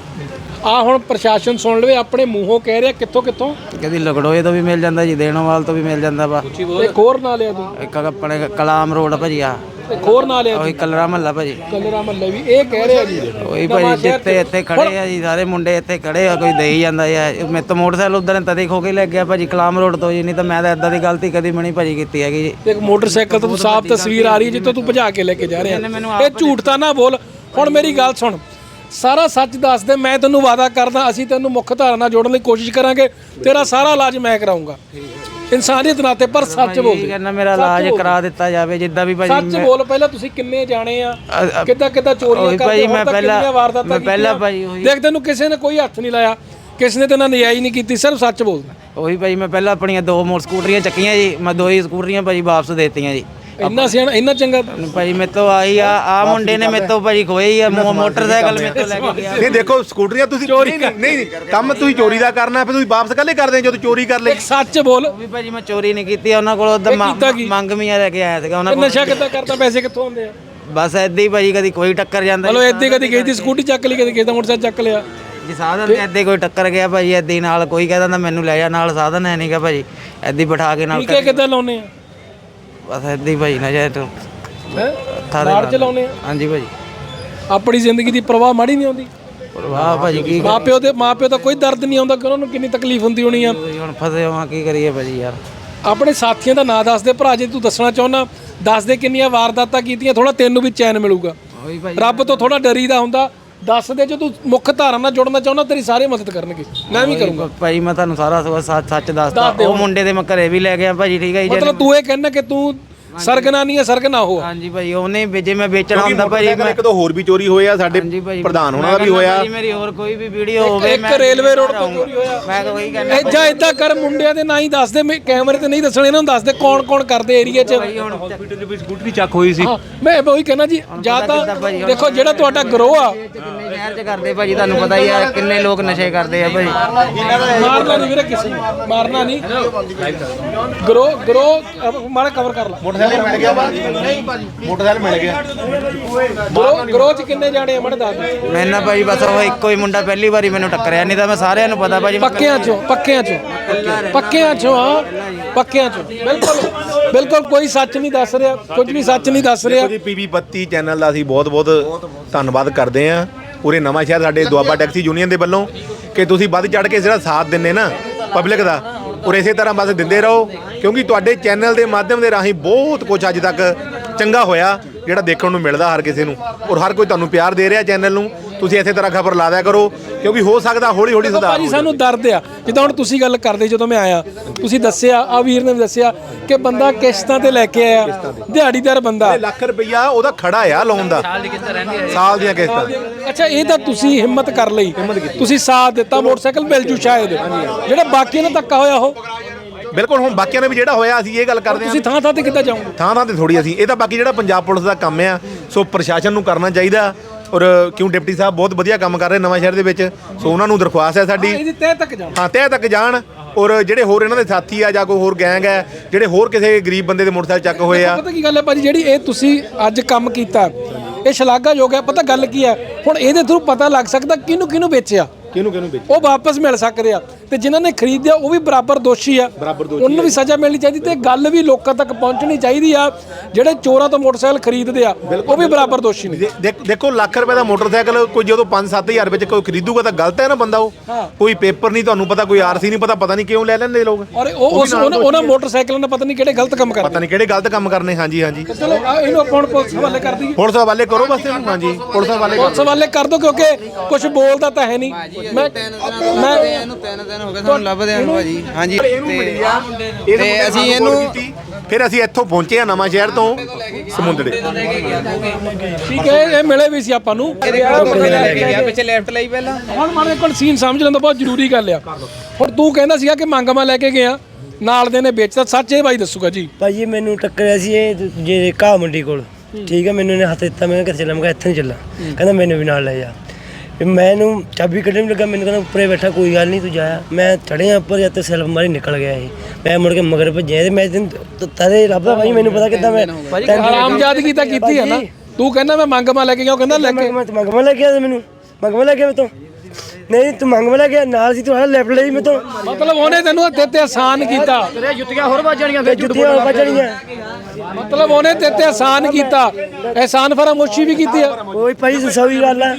ਆ ਹੁਣ ਪ੍ਰਸ਼ਾਸਨ ਸੁਣ ਲਵੇ ਆਪਣੇ ਮੂੰਹੋਂ ਕਹਿ ਰਿਹਾ ਕਿੱਥੋਂ ਕਿੱਥੋਂ? ਕਦੀ ਲਗੜੋਏ ਤੋਂ ਵੀ ਮਿਲ ਜਾਂਦਾ ਜੀ ਦੇਣੋਵਾਲ ਤੋਂ ਵੀ ਮਿਲ ਜਾਂਦਾ ਵਾ। ਇੱਕ ਹੋਰ ਨਾ ਲਿਆ ਤੂੰ। ਇੱਕ ਆਪਣੇ ਕਲਾਮ ਰੋਡ ਭਾਜੀ ਆ ਇੱਕ ਹੋਰ ਨਾ ਲਿਆ ਉਹੀ ਕਲਰਾ ਮਹੱਲਾ ਭਾਜੀ। ਕਲਰਾ ਮੱਲੇ ਵੀ ਇਹ ਕਹਿ ਰਿਹਾ ਜੀ। ਉਹੀ ਭਾਜੀ ਜਿੱਥੇ ਇੱਥੇ ਖੜੇ ਆ ਜੀ ਸਾਰੇ ਮੁੰਡੇ ਇੱਥੇ ਖੜੇ ਆ ਕੋਈ ਦੇਈ ਜਾਂਦਾ ਆ ਮੈਂ ਤਾਂ ਮੋਟਰਸਾਈਕਲ ਉਧਰ ਤਦੇ ਖੋ ਕੇ ਲੈ ਗਿਆ ਭਾਜੀ ਕਲਾਮ ਰੋਡ ਤੋਂ ਜੀ ਨਹੀਂ ਤਾਂ ਮੈਂ ਤਾਂ ਇਦਾਂ ਦੀ ਗਲਤੀ ਕਦੀ ਨਹੀਂ ਭਾਜੀ ਕੀਤੀ ਹੈਗੀ ਜੀ। ਇੱਕ ਮੋਟਰਸਾਈਕਲ ਤੋਂ ਸਾਫ਼ ਤਸਵੀਰ ਆ ਰਹੀ ਹੈ ਜਿੱਥੋਂ ਤੂੰ ਭਜਾ ਕੇ ਲੈ ਕੇ ਜਾ ਰਿਹਾ। ਇਹ ਝੂਠ ਤਾਂ ਨਾ ਬੋਲ। ਹੁਣ ਮੇਰੀ ਗੱਲ ਸੁਣ। ਸਾਰਾ ਸੱਚ ਦੱਸ ਦੇ ਮੈਂ ਤੈਨੂੰ ਵਾਅਦਾ ਕਰਦਾ ਅਸੀਂ ਤੈਨੂੰ ਮੁੱਖ ਧਾਰਾ ਨਾਲ ਜੋੜਨ ਦੀ ਕੋਸ਼ਿਸ਼ ਕਰਾਂਗੇ ਤੇਰਾ ਸਾਰਾ ਇਲਾਜ ਮੈਂ ਕਰਾਉਂਗਾ ਇਨਸਾਨੀਅਤ ਨਾਤੇ ਪਰ ਸੱਚ ਬੋਲ ਕਹਿੰਦਾ ਮੇਰਾ ਇਲਾਜ ਕਰਾ ਦਿੱਤਾ ਜਾਵੇ ਜਿੱਦਾਂ ਵੀ ਭਾਜੀ ਸੱਚ ਬੋਲ ਪਹਿਲਾਂ ਤੁਸੀਂ ਕਿੰਨੇ ਜਾਣੇ ਆ? ਕਿੱਦਾਂ ਕਿੱਦਾਂ ਚੋਰੀਆਂ ਕਰਦੇ ਪਹਿਲਾਂ- ਕਿੰਨੀਆਂ ਵਾਰਦਾਤਾਂ ਪਹਿਲਾਂ? ਭਾਈ ਉਹੀ- ਦੇਖ ਤੈਨੂੰ ਕਿਸੇ ਨੇ ਕੋਈ ਹੱਥ ਨਹੀਂ ਲਾਇਆ। ਕਿਸੇ ਨੇ ਤੇ ਨਾ ਨਿਆਈ ਨਹੀਂ ਕੀਤੀ ਸਿਰਫ ਸੱਚ ਬੋਲਦਾ। ਉਹੀ ਭਾਈ ਮੈਂ ਪਹਿਲਾਂ ਆਪਣੀਆਂ ਦੋ ਮੋਟਰ ਸਕੂਟਰੀਆਂ ਚੱਕੀਆਂ ਜੀ ਮੈਂ ਦੋ ਹੀ ਸਕੂਟਰੀਆਂ ਭਾਜੀ ਵਾਪਸ ਦੇਤੀਆਂ ਜੀ। ਇੰਨਾ ਸਿਆਣਾ ਇੰਨਾ ਚੰਗਾ ਭਾਜੀ ਮੇਰੇ ਤੋਂ ਆਈ ਆ ਆ ਮੁੰਡੇ ਨੇ ਮੇਰੇ ਤੋਂ ਭਾਜੀ ਖੋਏ ਹੀ ਆ ਮੋ- ਮੋਟਰਸਾਈਕਲ ਮੇਰੇ ਤੋਂ ਲੈ ਕੇ ਗਿਆ। ਨਹੀਂ ਦੇਖੋ ਸਕੂਟਰੀਆਂ ਤੁਸੀਂ ਚੋਰੀ ਨਹੀਂ ਨਹੀਂ ਕੰਮ ਤੁਸੀਂ ਚੋਰੀ ਦਾ ਕਰਨਾ ਫਿਰ ਤੁਸੀਂ ਵਾਪਸ ਕੱਲੇ ਕਰਦੇ ਜਦੋਂ ਚੋਰੀ ਕਰ ਲਈ। ਇੱਕ ਸੱਚ ਬੋਲ। ਉਹ ਵੀ ਭਾਜੀ ਮੈਂ ਚੋਰੀ ਨਹੀਂ ਕੀਤੀ ਉਹਨਾਂ ਕੋਲ ਉਹਦਾ ਕੀਤਾ ਕੀ? ਮੰਗ ਮੀਆਂ ਲੈ ਕੇ ਆਇਆ ਸੀਗਾ ਉਹਨਾਂ ਕੋਲ। ਨਸ਼ਾ ਕਿੱਦਾਂ ਕਰਦਾ ਪੈਸੇ ਕਿੱਥੋਂ ਆਉਂਦੇ ਆ? ਬਸ ਏਦਾਂ ਹੀ ਭਾਜੀ ਕਦੀ ਕੋਈ ਟੱਕਰ ਜਾਂਦਾ ਮਤਲਬ ਏਦਾਂ ਹੀ ਕਦੀ ਗਈ ਦੀ ਸਕੂਟੀ ਚੱਕ ਲਈ ਕਦੀ ਕਿਸੇ ਦਾ ਮੋਟਰਸਾਈਕਲ ਚੱਕ ਲਿਆ। ਜੀ ਸਾਧਨ ਤੇ ਹੀ ਕੋਈ ਟੱਕਰ ਗਿਆ ਭਾਜੀ ਹੀ ਨਾਲ ਕੋਈ ਕਹਿੰਦਾ ਮੈਨੂੰ ਲੈ ਜਾ ਨਾਲ ਸਾਧਨ ਹੈ ਨਹੀਂਗਾ ਭਾਜੀ ਹੀ ਬਿਠਾ ਕੇ ਨਾਲ ਟੀਕੇ ਕਿੱਦਾਂ ਲਾਉਨੇ ਆ? ਬਸ ਏਦਾਂ ਹੀ ਭਾਜੀ ਨਸ਼ਾ ਤੋਂ। ਹੈ? ਥਾਰੇ ਬਾਹਰ ਚ ਲਾਉਨੇ ਆ? ਹਾਂਜੀ ਭਾਜੀ ਆਪਣੀ ਜ਼ਿੰਦਗੀ ਦੀ ਪਰਵਾਹ ਮਾੜੀ ਨਹੀਂ ਆਉਂਦੀ? ਵਾਹ ਭਾਜੀ ਕੀ ਮਾਪਿਓ ਦੇ ਮਾਪਿਓ ਦਾ ਕੋਈ ਦਰਦ ਨਹੀਂ ਆਉਂਦਾ ਕਿ ਉਹਨਾਂ ਨੂੰ ਕਿੰਨੀ ਤਕਲੀਫ ਹੁੰਦੀ ਹੋਣੀ ਆ? ਕਰੀਏ ਹੁਣ ਫਸੇ ਹਾਂ ਕੀ ਕਰੀਏ ਭਾਜੀ ਯਾਰ। ਆਪਣੇ ਸਾਥੀਆਂ ਦਾ ਨਾਂ ਦੱਸ ਦੇ ਭਰਾ ਜੇ ਤੂੰ ਦੱਸਣਾ ਚਾਹੁੰਦਾ ਦੱਸ ਦੇ ਕਿੰਨੀਆਂ ਵਾਰਦਾਤਾਂ ਕੀਤੀਆਂ ਥੋੜਾ ਤੈਨੂੰ ਵੀ ਚੈਨ ਮਿਲੂਗਾ। ਉਹੀ ਰੱਬ ਤੋਂ ਥੋੜਾ ਡਰੀਦਾ ਹੁੰਦਾ। ਦੱਸ ਦੇ ਜੇ ਤੂੰ ਮੁੱਖ ਧਾਰਾ ਨਾਲ ਜੁੜਨਾ ਚਾਹੁੰਦਾ ਤੇਰੀ ਸਾਰੇ ਮਦਦ ਕਰਨਗੇ। ਮੈਂ ਵੀ ਕਰੂੰਗਾ। ਭਾਜੀ ਮੈਂ ਤੁਹਾਨੂੰ ਸਾਰਾ ਸੱਚ ਸੱਚ- ਸੱਚ ਦੱਸਦਾ ਉਹ ਮੁੰਡੇ ਦੇ ਮੈਂ ਘਰੇ ਵੀ ਲੈ ਗਿਆ ਭਾਜੀ ਠੀਕ ਹੈ ਜੀ ਮਤਲਬ ਤੂੰ ਇਹ ਕਹਿਣਾ ਕਿ ਤੂੰ ਸਰਗਨਾ ਨਹੀਂ ਹੈ ਸਰਗਨਾ ਹੋ ਹਾਂਜੀ ਭਾਜੀ ਉਹਨੇ ਵੀ ਜੇ ਮੈਂ ਵੇਚਣਾ ਹੁੰਦਾ ਭਾਜੀ ਮੋਟਰਸਾਈਕਲ ਇੱਕ ਦੋ ਹੋਰ ਵੀ ਚੋਰੀ ਹੋਏ ਆ ਸਾਡੇ ਹਾਂਜੀ ਪ੍ਰਧਾਨ ਹੋਣਾ ਦਾ ਵੀ ਕਹਿੰਦਾ ਹੋਇਆ। ਮੇਰੀ ਹੋਰ ਕੋਈ ਵੀ ਵੀਡੀਓ ਹੋਵੇ ਇੱਕ ਰੇਲਵੇ ਰੋਡ ਤੋਂ ਚੋਰੀ ਹੋਇਆ। ਮੈਂ ਤਾਂ ਉਹੀ ਕਹਿੰਦਾ ਇਹ ਜਾਂ ਇਦਾਂ ਕਰ ਮੁੰਡਿਆਂ ਦੇ ਨਾਂ ਹੀ ਦੱਸ ਦੇ ਮੈਂ ਕੈਮਰੇ ਤੇ ਨਹੀਂ ਦੱਸਣੇ ਇਹਨਾਂ ਨੂੰ ਦੱਸ ਦੇ ਕੌਣ ਕੌਣ ਕਰਦੇ ਏਰੀਆ 'ਚ। ਸਕੂਟਰੀ ਚੱਕ ਹੋਈ ਸੀ। ਹਾਂ ਮੈਂ ਉਹੀ ਕਹਿਣਾ ਜੀ ਜਾਂ ਤਾਂ ਦੇਖੋ ਜਿਹੜਾ ਤੁਹਾਡਾ ਗਰੋਹ ਆ। ਕਿੰਨੇ ਸ਼ਹਿਰ ਚ ਕਰਦੇ ਭਾਜੀ ਤੁਹਾਨੂੰ ਪਤਾ ਹੀ ਆ ਕਿੰਨੇ ਲੋਕ ਨਸ਼ੇ ਕਰਦੇ ਆ ਭਾਜੀ ਮਾਰਨਾ ਨਹੀਂ ਵੀਰੇ ਕਿਸੇ ਨੂੰ ਮਾਰਨਾ ਨਹੀਂ। ਗਰੋ ਗਰੋ ਮਾੜਾ ਕਵਰ ਕਰ ਲਾ। ਮੋਟਰਸਾਈਕਲ ਮਿਲ ਗਿਆ। ਮੋਟਰਸਾਈਕਲ ਮਿਲ ਗਿਆ। ਗਰੋ ਗਰੋ ਚ ਕਿੰਨੇ ਜਾਣੇ ਆ? ਮਾੜਾ ਦੱਸ ਦੇ। ਮੈਂ ਨਾ ਭਾਜੀ ਬਸ ਉਹ ਇੱਕੋ ਹੀ ਮੁੰਡਾ ਪਹਿਲੀ ਵਾਰੀ ਮੈਨੂੰ ਟੱਕਰਿਆ ਨਹੀਂ ਤਾਂ ਮੈਂ ਸਾਰਿਆਂ ਨੂੰ ਪਤਾ ਭਾਜੀ। ਮੈਂ ਪੱਕਿਆਂ ਚੋਂ ਪੱਕਿਆਂ ਚੋਂ। ਪੱਕਿਆਂ ਚੋਂ ਹਾਂ। ਪੱਕਿਆਂ ਚੋਂ। ਬਿਲਕੁਲ ਬਿਲਕੁਲ ਕੋਈ ਸੱਚ ਨਹੀਂ ਦੱਸ ਰਿਹਾ ਕੁਝ ਵੀ ਸੱਚ ਨਹੀਂ ਦੱਸ ਰਿਹਾ। ਜੀ ਪੀਬੀ 32 ਚੈਨਲ ਦਾ ਅਸੀਂ ਬਹੁਤ ਬਹੁਤ ਧੰਨਵਾਦ ਕਰਦੇ ਆਂ ਪੂਰੇ ਨਵਾਂ ਸ਼ਹਿਰ ਸਾਡੇ ਦੁਆਬਾ ਟੈਕਸੀ ਯੂਨੀਅਨ ਦੇ ਵੱਲੋਂ ਕਿ ਤੁਸੀਂ ਵੱਧ ਚੜ ਕੇ ਜਿਹੜਾ ਸਾਥ ਦਿੰਦੇ ਨਾ ਪਬਲਿਕ ਦਾ ਔਰ ਇਸੇ ਤਰ੍ਹਾਂ ਬਸ ਦਿੰਦੇ ਰਹੋ, ਕਿਉਂਕਿ ਤੁਹਾਡੇ ਚੈਨਲ ਦੇ ਮਾਧਿਅਮ ਦੇ ਰਾਹੀਂ ਬਹੁਤ ਕੁਝ ਅੱਜ ਤੱਕ ਚੰਗਾ ਹੋਇਆ, ਜਿਹੜਾ ਦੇਖਣ ਨੂੰ ਮਿਲਦਾ ਹਰ ਕਿਸੇ ਨੂੰ। ਔਰ ਹਰ ਕੋਈ ਤੁਹਾਨੂੰ ਪਿਆਰ ਦੇ ਰਿਹਾ ਚੈਨਲ ਨੂੰ ਤੁਸੀਂ ਇਸੇ ਤਰ੍ਹਾਂ ਖਬਰ ਲਾ ਦਿਆ ਕਰੋ ਕਿਉਂਕਿ ਹੋ ਸਕਦਾ ਹੌਲੀ ਹੌਲੀ ਸੁਧਾਰ ਭਾਜੀ ਹੋ ਸਾਨੂੰ ਦਰਦ ਆ। ਜਿੱਦਾਂ ਹੁਣ ਤੁਸੀਂ ਗੱਲ ਕਰਦੇ ਜਦੋਂ ਮੈਂ ਆਇਆ ਤੁਸੀਂ ਦੱਸਿਆ ਆ ਵੀਰ ਨੇ ਵੀ ਦੱਸਿਆ ਕਿ ਬੰਦਾ ਕਿਸ਼ਤਾਂ ਤੇ ਲੈ ਕੇ ਆਇਆ ਦਿਹਾੜੀਦਾਰ ਬੰਦਾ। ਜਾਵੇ। ਲੱਖ ਰੁਪਈਆ ਉਹਦਾ ਖੜਾ ਆ ਲਾਉਣ ਦਾ। ਸਾਲ ਦੀਆਂ ਕਿਸ਼ਤਾਂ। ਅੱਛਾ ਇਹ ਤਾਂ ਤੁਸੀਂ ਹਿੰਮਤ ਕਰ ਲਈ। ਤੁਸੀਂ ਸਾਥ ਦਿੱਤਾ ਮੋਟਰਸਾਈਕਲ ਮਿਲ ਜੂ ਸ਼ਾਇਦ। ਜਿਹੜਾ ਬਾਕੀਆਂ ਨਾਲ ਧੱਕਾ ਹੋਇਆ ਉਹ। ਬਿਲਕੁਲ ਹੁਣ ਬਾਕੀਆਂ ਨੇ ਵੀ ਜਿਹੜਾ ਹੋਇਆ ਅਸੀਂ ਇਹ ਗੱਲ ਕਰਦੇ ਹਾਂ ਤੁਸੀਂ ਥਾਂ ਥਾਂ ਤੇ ਕਿੱਦਾਂ ਜਾਓਗੇ? ਥਾਂ ਥਾਂ ਤੇ ਥੋੜੀ ਅਸੀਂ। ਇਹ ਤਾਂ ਬਾਕੀ ਜਿਹੜਾ ਪੰਜਾਬ ਪੁਲਿਸ ਦਾ ਕੰਮ ਆ ਸੋ ਪ੍ਰਸ਼ਾਸਨ ਨੂੰ ਕਰਨਾ ਚਾਹੀਦਾ। ਔਰ ਕਿਉਂ ਡਿਪਟੀ ਸਾਹਿਬ ਬਹੁਤ ਵਧੀਆ ਕੰਮ ਕਰ ਰਹੇ ਨਵਾਂ ਸ਼ਹਿਰ ਦੇ ਵਿੱਚ? ਸੋ ਉਹਨਾਂ ਨੂੰ ਦਰਖਾਸਤ ਹੈ ਸਾਡੀ। ਇਹਦੀ ਤਹਿ ਤੱਕ ਜਾਓ ਹਾਂ ਤਹਿ ਤੱਕ ਜਾਣ। ਔਰ ਜਿਹੜੇ ਹੋਰ ਇਹਨਾਂ ਦੇ ਸਾਥੀ ਆ ਜਾਂ ਕੋਈ ਹੋਰ ਗੈਂਗ ਹੈ ਜਿਹੜੇ ਹੋਰ ਕਿਸੇ ਗਰੀਬ ਬੰਦੇ ਦੇ ਮੋਟਰਸਾਈਕਲ ਚੱਕ ਹੋਏ ਆ। ਪਤਾ ਕੀ ਗੱਲ ਹੈ ਭਾਜੀ ਜਿਹੜੀ ਇਹ ਤੁਸੀਂ ਅੱਜ ਕੰਮ ਕੀਤਾ ਇਹ ਸ਼ਲਾਘਾਯੋਗ ਹੈ। ਪਤਾ ਗੱਲ ਕੀ ਹੈ? ਹੁਣ ਇਹਦੇ ਥਰੂ ਪਤਾ ਲੱਗ ਸਕਦਾ ਕਿਹਨੂੰ ਕਿਹਨੂੰ ਵੇਚਿਆ। ਕਿਹਨੂੰ ਕਿਹਨੂੰ ਵਿੱਚ ਉਹ ਵਾਪਸ ਮਿਲ ਸਕਦੇ ਆ। ਤੇ ਜਿਨ੍ਹਾਂ ਨੇ ਖਰੀਦਿਆ ਉਹ ਵੀ ਬਰਾਬਰ ਦੋਸ਼ੀ ਆ। ਉਹਨਾਂ ਨੂੰ ਵੀ ਸਜ਼ਾ ਮਿਲਣੀ ਚਾਹੀਦੀ ਤੇ ਗੱਲ ਵੀ ਲੋਕਾਂ ਤੱਕ ਪਹੁੰਚਣੀ ਚਾਹੀਦੀ ਆ। ਜਿਹੜੇ ਚੋਰਾਂ ਤੋਂ ਮੋਟਰਸਾਈਕਲ ਖਰੀਦਦੇ ਆ ਉਹ ਵੀ ਬਰਾਬਰ ਦੋਸ਼ੀ ਨੇ। ਦੇਖ- ਲੱਖ ਰੁਪਏ ਦਾ ਮੋਟਰਸਾਈਕਲ ਕੋਈ ਜਦੋਂ 5-7000 ਵਿੱਚ ਕੋਈ ਖਰੀਦੂਗਾ ਤਾਂ ਗਲਤ ਹੈ ਨਾ ਬੰਦਾ ਉਹ। ਕੋਈ ਪੇਪਰ ਨਹੀਂ ਤੁਹਾਨੂੰ ਪਤਾ ਕੋਈ ਆਰਸੀ ਨਹੀਂ ਪਤਾ ਪਤਾ ਨਹੀਂ ਕਿਉਂ ਲੈ ਲੈਂਦੇ ਲੋਕ। ਔਰ ਉਹ ਉਸ ਉਹਨਾਂ ਮੋਟਰਸਾਈਕਲਾਂ ਨੇ ਪਤਾ ਨਹੀਂ ਕਿਹੜੇ ਗਲਤ ਕੰਮ ਕਰਦੇ। ਪਤਾ ਨਹੀਂ ਕਿਹੜੇ ਗਲਤ ਕੰਮ ਕਰਨੇ ਹਾਂਜੀ ਹਾਂਜੀ। ਚਲੋ ਇਹਨੂੰ ਆਪਾਂ ਹੁਣ ਪੁਲਿਸ ਹਵਾਲੇ ਕਰ ਦਈਏ। ਪੁਲਿਸ ਹਵਾਲੇ ਕਰੋ ਬਸ ਇਹਨੂੰ ਹਾਂਜੀ ਪੁਲਿਸ ਹਵਾਲੇ ਕਰੋ। ਪੁਲਿਸ ਹਵਾਲੇ ਕਰ ਦੋ ਕਿਉਂਕਿ ਕੁਝ ਬੋਲਦਾ ਤਾਂ ਹੈ ਨਹੀਂ। ਮੈਂ ਮੈਂ ਇਹਨੂੰ ਤਿੰਨ ਦਿਨ ਹੋ ਗਿਆ ਸਾਨੂੰ ਲੱਭਦੇ ਨੂੰ ਭਾਜੀ। ਹਾਂਜੀ। ਤੇ ਤੇ ਅਸੀਂ ਇਹਨੂੰ ਫਿਰ ਅਸੀਂ ਇੱਥੋਂ ਪਹੁੰਚੇ ਆ ਨਵਾਂ ਸ਼ਹਿਰ ਤੋਂ ਸਮੁੰਦੜੇ ਠੀਕ ਹੈ ਇਹ ਮਿਲੇ ਵੀ ਸੀ ਆਪਾਂ ਨੂੰ। ਪਿੱਛੇ ਲੈਫਟ ਲਈ ਪਹਿਲਾਂ। ਹੁਣ ਮਾਰੇ ਕੋਲ ਸੀਨ ਸਮਝ ਲੈਂਦਾ ਬਹੁਤ ਜ਼ਰੂਰੀ ਗੱਲ ਆ। ਹੁਣ ਤੂੰ ਕਹਿੰਦਾ ਸੀਗਾ ਕਿ ਮੰਗ ਮੈਂ ਲੈ ਕੇ ਗਿਆ ਨਾਲ ਦੇ ਨੇ ਵੇਚਦਾ ਸੱਚ ਇਹ ਬਾਈ ਦੱਸੂਗਾ ਜੀ। ਭਾਜੀ ਮੈਨੂੰ ਟੱਕਰਿਆ ਸੀ ਇਹ ਜੇ ਘਾਹ ਮੰਡੀ ਕੋਲ। ਠੀਕ ਹੈ ਮੈਨੂੰ ਇਹਨੇ ਹੱਥ ਦਿੱਤਾ ਮੈਂ ਕਿਹਾ ਕਿੱਥੇ ਚੱਲਾਂ? ਮੈਂ ਕਿਹਾ ਇੱਥੇ ਨਹੀਂ ਚੱਲਾਂ। ਕਹਿੰਦਾ ਮੈਨੂੰ ਵੀ ਨਾਲ ਲੈ ਜਾ। ਫਿਰ ਮੈਨੂੰ ਚਾਬੀ ਕੱਢਣ ਲੱਗਾ ਮੈਨੂੰ ਕਹਿੰਦਾ ਉੱਪਰੇ ਬੈਠਾ ਕੋਈ ਗੱਲ ਨਹੀਂ ਤੂੰ ਜਾ। ਮੈਂ ਚੜਿਆ ਉੱਪਰ ਜਾਂ ਤੇ ਸੈਲਫ ਮਾਰੀ ਨਿਕਲ ਗਿਆ ਇਹ। ਮੈਂ ਮੁੜ ਕੇ ਮਗਰ ਭੱਜਿਆ ਤੇ ਮੈਂ ਦਿਨ ਤਦੇ ਲੱਭਦਾ ਭਾਜੀ ਮੈਨੂੰ ਪਤਾ ਕਿੱਦਾਂ ਮੈਂ ਹਰਾਮਜ਼ਾਦਗੀ ਤਾਂ ਕੀਤੀ ਹੈ ਨਾ? ਤੂੰ ਕਹਿੰਦਾ ਮੈਂ ਮੰਗ ਮੈਂ ਲੈ ਕੇ ਗਿਆ ਉਹ ਕਹਿੰਦਾ ਲੈ ਕੇ। ਮੈਂ ਮੰਗਵਾ ਲੈ ਗਿਆ ਮੈਨੂੰ। ਮੰਗਵਾ ਲੈ ਗਿਆ ਮੈਂ ਤੋਂ। ਨਹੀਂ ਤੂੰ ਮੰਗਵਾ ਲੈ ਗਿਆ ਨਾਲ ਸੀ ਤੂੰ ਹਾਲੇ ਲੈਫਟ ਲਈ ਮੈਂ ਤੋਂ। ਮਤਲਬ ਉਹਨੇ ਤੈਨੂੰ ਤੇ ਤੇ ਆਸਾਨ ਕੀਤਾ। ਤੇ ਜੁੱਤੀਆਂ ਹੋਰ ਵੱਜਣੀਆਂ ਵੱਜਣੀਆਂ ਮਤਲਬ ਉਹਨੇ ਤੇ ਤੇ ਆਸਾਨ ਕੀਤਾ। ਆਸਾਨ ਫਰਾਮੋਸ਼ੀ ਵੀ ਕੀਤੀ ਆ। ਓਏ ਭਾਈ ਸਹੀ ਗੱਲ ਆ।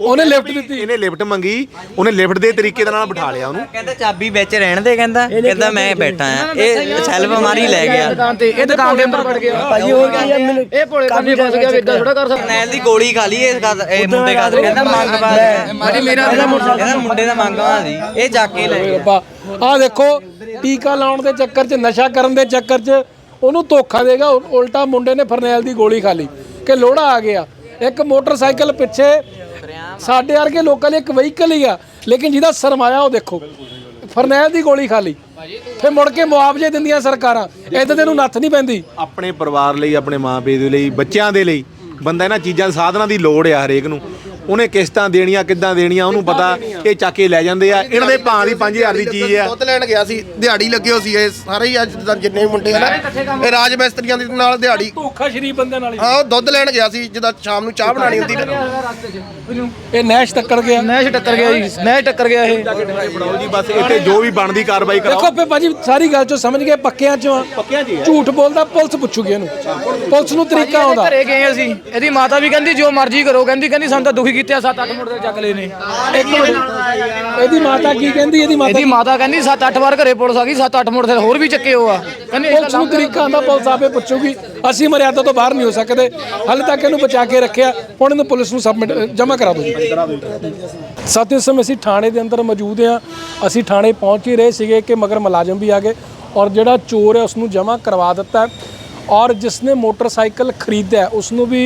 ਉਹਨੇ ਲਿਫਟ ਦਿੱਤੀ। ਇਹਨੇ ਲਿਫਟ ਮੰਗੀ ਉਹਨੇ ਲਿਫਟ ਦੇ ਤਰੀਕੇ ਦੇ ਨਾਲ ਬਿਠਾ ਲਿਆ ਉਹਨੂੰ। ਕਹਿੰਦਾ ਚਾਬੀ ਵਿੱਚ ਰਹਿਣ ਦੇ ਕਹਿੰਦਾ। ਕਹਿੰਦਾ ਮੈਂ ਬੈਠਾ ਆ ਇਹ ਸੈਲਫ ਮਾਰੀ ਲੈ ਗਿਆ। ਤੇ ਇਹ ਦੁਕਾਨ ਦੇ ਅੰਦਰ ਵੜ ਗਿਆ। ਭਾਜੀ ਹੋਰ ਕੀ ਆ? ਮੈਨੂੰ ਇਹ ਭੋਲੇ ਕੰਨੀ ਫਸ ਗਿਆ ਇਦਾਂ ਥੋੜਾ ਕਰ ਸਕਦਾ। ਨੈਲ ਦੀ ਗੋਲੀ ਖਾ ਲਈ ਇਹ ਕਦ- ਇਹ ਮੁੰਡੇ ਕਾ ਕਹਿੰਦਾ ਮੰਗ ਬਾਦ ਮਾਰੀ ਮੇਰਾ ਕਹਿੰਦਾ ਮੁੰਡੇ ਦਾ ਮੰਗ ਬਾਦ ਸੀ ਇਹ ਜਾ ਕੇ ਲੈ ਗਿਆ। ਆਹ ਦੇਖੋ ਟੀਕਾ ਲਾਉਣ ਦੇ ਚੱਕਰ 'ਚ ਨਸ਼ਾ ਕਰਨ ਦੇ ਚੱਕਰ 'ਚ ਉਹਨੂੰ ਧੋਖਾ ਦੇਗਾ ਉਲਟਾ ਮੁੰਡੇ ਨੇ ਫਰਨੈਲ ਦੀ ਗੋਲੀ ਖਾ ਲਈ ਕਿ ਲੋੜਾ ਆ ਗਿਆ। ਇੱਕ ਮੋਟਰਸਾਈਕਲ ਪਿੱਛੇ ਸਾਡੇ ਵਰਗੇ ਲੋਕਾਂ ਲਈ ਇੱਕ ਵਹੀਕਲ ਹੀ ਆ। ਲੇਕਿਨ ਜਿਹਦਾ ਸਰਮਾਇਆ ਉਹ ਦੇਖੋ। ਫਰਨੈਲ ਦੀ ਗੋਲੀ ਖਾ ਲਈ। ਫਿਰ ਮੁੜ ਕੇ ਮੁਆਵਜ਼ੇ ਦਿੰਦੀਆਂ ਸਰਕਾਰਾਂ। ਇਦਾਂ ਦੇ ਨੂੰ ਨੱਥ ਨਹੀਂ ਪੈਂਦੀ। ਆਪਣੇ ਪਰਿਵਾਰ ਲਈ ਆਪਣੇ ਮਾਪੇ ਦੇ ਲਈ ਬੱਚਿਆਂ ਦੇ ਲਈ। ਬੰਦਾ ਇਹਨਾਂ ਚੀਜ਼ਾਂ ਸਾਧਨਾਂ ਦੀ ਲੋੜ ਆ ਹਰੇਕ ਨੂੰ। ਉਹਨੇ ਕਿਸ਼ਤਾਂ ਦੇਣੀਆਂ ਕਿੱਦਾਂ ਦੇਣੀਆਂ ਉਹਨੂੰ ਪਤਾ ਇਹ ਚੱਕ ਕੇ ਲੈ ਜਾਂਦੇ ਆ। ਇਹਨਾਂ ਦੇ ਭਾਂ ਦੀ 5000 ਦੀ ਚੀਜ਼ ਆ। ਦੁੱਧ ਲੈਣ ਗਿਆ ਸੀ ਦਿਹਾੜੀ ਲੱਗੇ ਹੋ ਸੀ ਇਹ ਸਾਰੇ ਹੀ ਅੱਜ ਦਾ ਜਿੰਨੇ ਵੀ ਮੁੰਡੇ ਆ ਨਾ ਇਹ ਰਾਜ ਮਿਸਤਰੀਆਂ ਦੇ ਨਾਲ ਦਿਹਾੜੀ। ਧੋਖਾ ਸ਼ਰੀਫ ਬੰਦਿਆਂ ਨਾਲ ਹੀ। ਉਹ ਦੁੱਧ ਲੈਣ ਗਿਆ ਸੀ ਜਦੋਂ ਸ਼ਾਮ ਨੂੰ ਚਾਹ ਬਣਾਣੀ ਹੁੰਦੀ ਨਾ। ਇਹ ਨੈਸ਼ ਟੱਕਰ ਗਿਆ। ਨੈਸ਼ ਟੱਕਰ ਗਿਆ ਜੀ ਨੈਸ਼ ਟੱਕਰ ਗਿਆ ਇਹ। ਫੜਾਓ ਜੀ ਬਸ ਇੱਥੇ ਜੋ ਵੀ ਬਣਦੀ ਕਾਰਵਾਈ ਕਰਾਓ। ਦੇਖੋ ਫੇ ਭਾਜੀ ਸਾਰੀ ਗੱਲ ਚੋਂ ਸਮਝ ਗਏ ਪੱਕਿਆਂ ਚੋਂ ਆ। ਪੱਕਿਆਂ ਜੀ ਝੂਠ ਬੋਲਦਾ ਪੁਲਿਸ ਪੁੱਛੂਗੀ ਇਹਨੂੰ। ਪੁਲਿਸ ਨੂੰ ਤਰੀਕਾ ਆਉਂਦਾ। ਘਰੇ ਗਏ ਅਸੀਂ। ਇਹਦੀ ਮਾਤਾ ਵੀ ਕਹਿੰਦੀ ਜੋ ਮਰਜ਼ੀ ਕਰੋ। ਕਹਿੰਦੀ ਕਹਿੰਦੀ ਸਾਨੂੰ ਤਾਂ ਦੁਖੀ ਕੀਤੇ ਆ ਸੱਤ ਅੱਠ ਮੁੰਡੇ ਚੱਕ ਲਏ ਨੇ। ਇਹਦੀ ਮਾਤਾ ਕੀ ਕਹਿੰਦੀ? ਇਹਦੀ ਮਾਤਾ ਇਹਦੀ ਮਾਤਾ ਕਹਿੰਦੀ ਸੱਤ ਅੱਠ ਵਾਰ ਘਰੇ ਪੁਲਿਸ ਆ ਗਈ ਸੱਤ ਅੱਠ ਮੁੰਡੇ ਹੋਰ ਵੀ ਚੱਕੇ ਹੋ ਆ। ਕਹਿੰਦੇ ਪੁਲਿਸ ਨੂੰ ਤਰੀਕਾ ਆਉਂਦਾ ਪੁਲਿਸ ਆਪੇ ਪੁੱਛੂਗੀ ਅਸੀਂ ਮਰਿਆਦਾ ਤੋਂ ਬਾਹਰ ਨਹੀਂ ਹੋ ਸਕਦੇ। ਹਾਲੇ ਤੱਕ ਇਹਨੂੰ ਬਚਾ ਕੇ ਰੱਖਿਆ ਹੁਣ ਇਹਨੂੰ ਪੁਲਿਸ ਨੂੰ ਸਬਮਿਟ ਜਮ੍ਹਾਂ ਕਰਾ ਦਿਓ ਜੀ। ਸਾਥੀਓ ਇਸ ਸਮੇਂ ਅਸੀਂ ਥਾਣੇ ਦੇ ਅੰਦਰ ਮੌਜੂਦ ਹਾਂ। ਅਸੀਂ ਥਾਣੇ ਪਹੁੰਚ ਹੀ ਰਹੇ ਸੀਗੇ ਕਿ ਮਗਰ ਮੁਲਾਜ਼ਮ ਵੀ ਆ ਗਏ ਔਰ ਜਿਹੜਾ ਚੋਰ ਹੈ ਉਸ ਨੂੰ ਜਮ੍ਹਾਂ ਕਰਵਾ ਦਿੱਤਾ। ਔਰ ਜਿਸ ਨੇ ਮੋਟਰਸਾਈਕਲ ਖਰੀਦਿਆ ਉਸ ਨੂੰ ਵੀ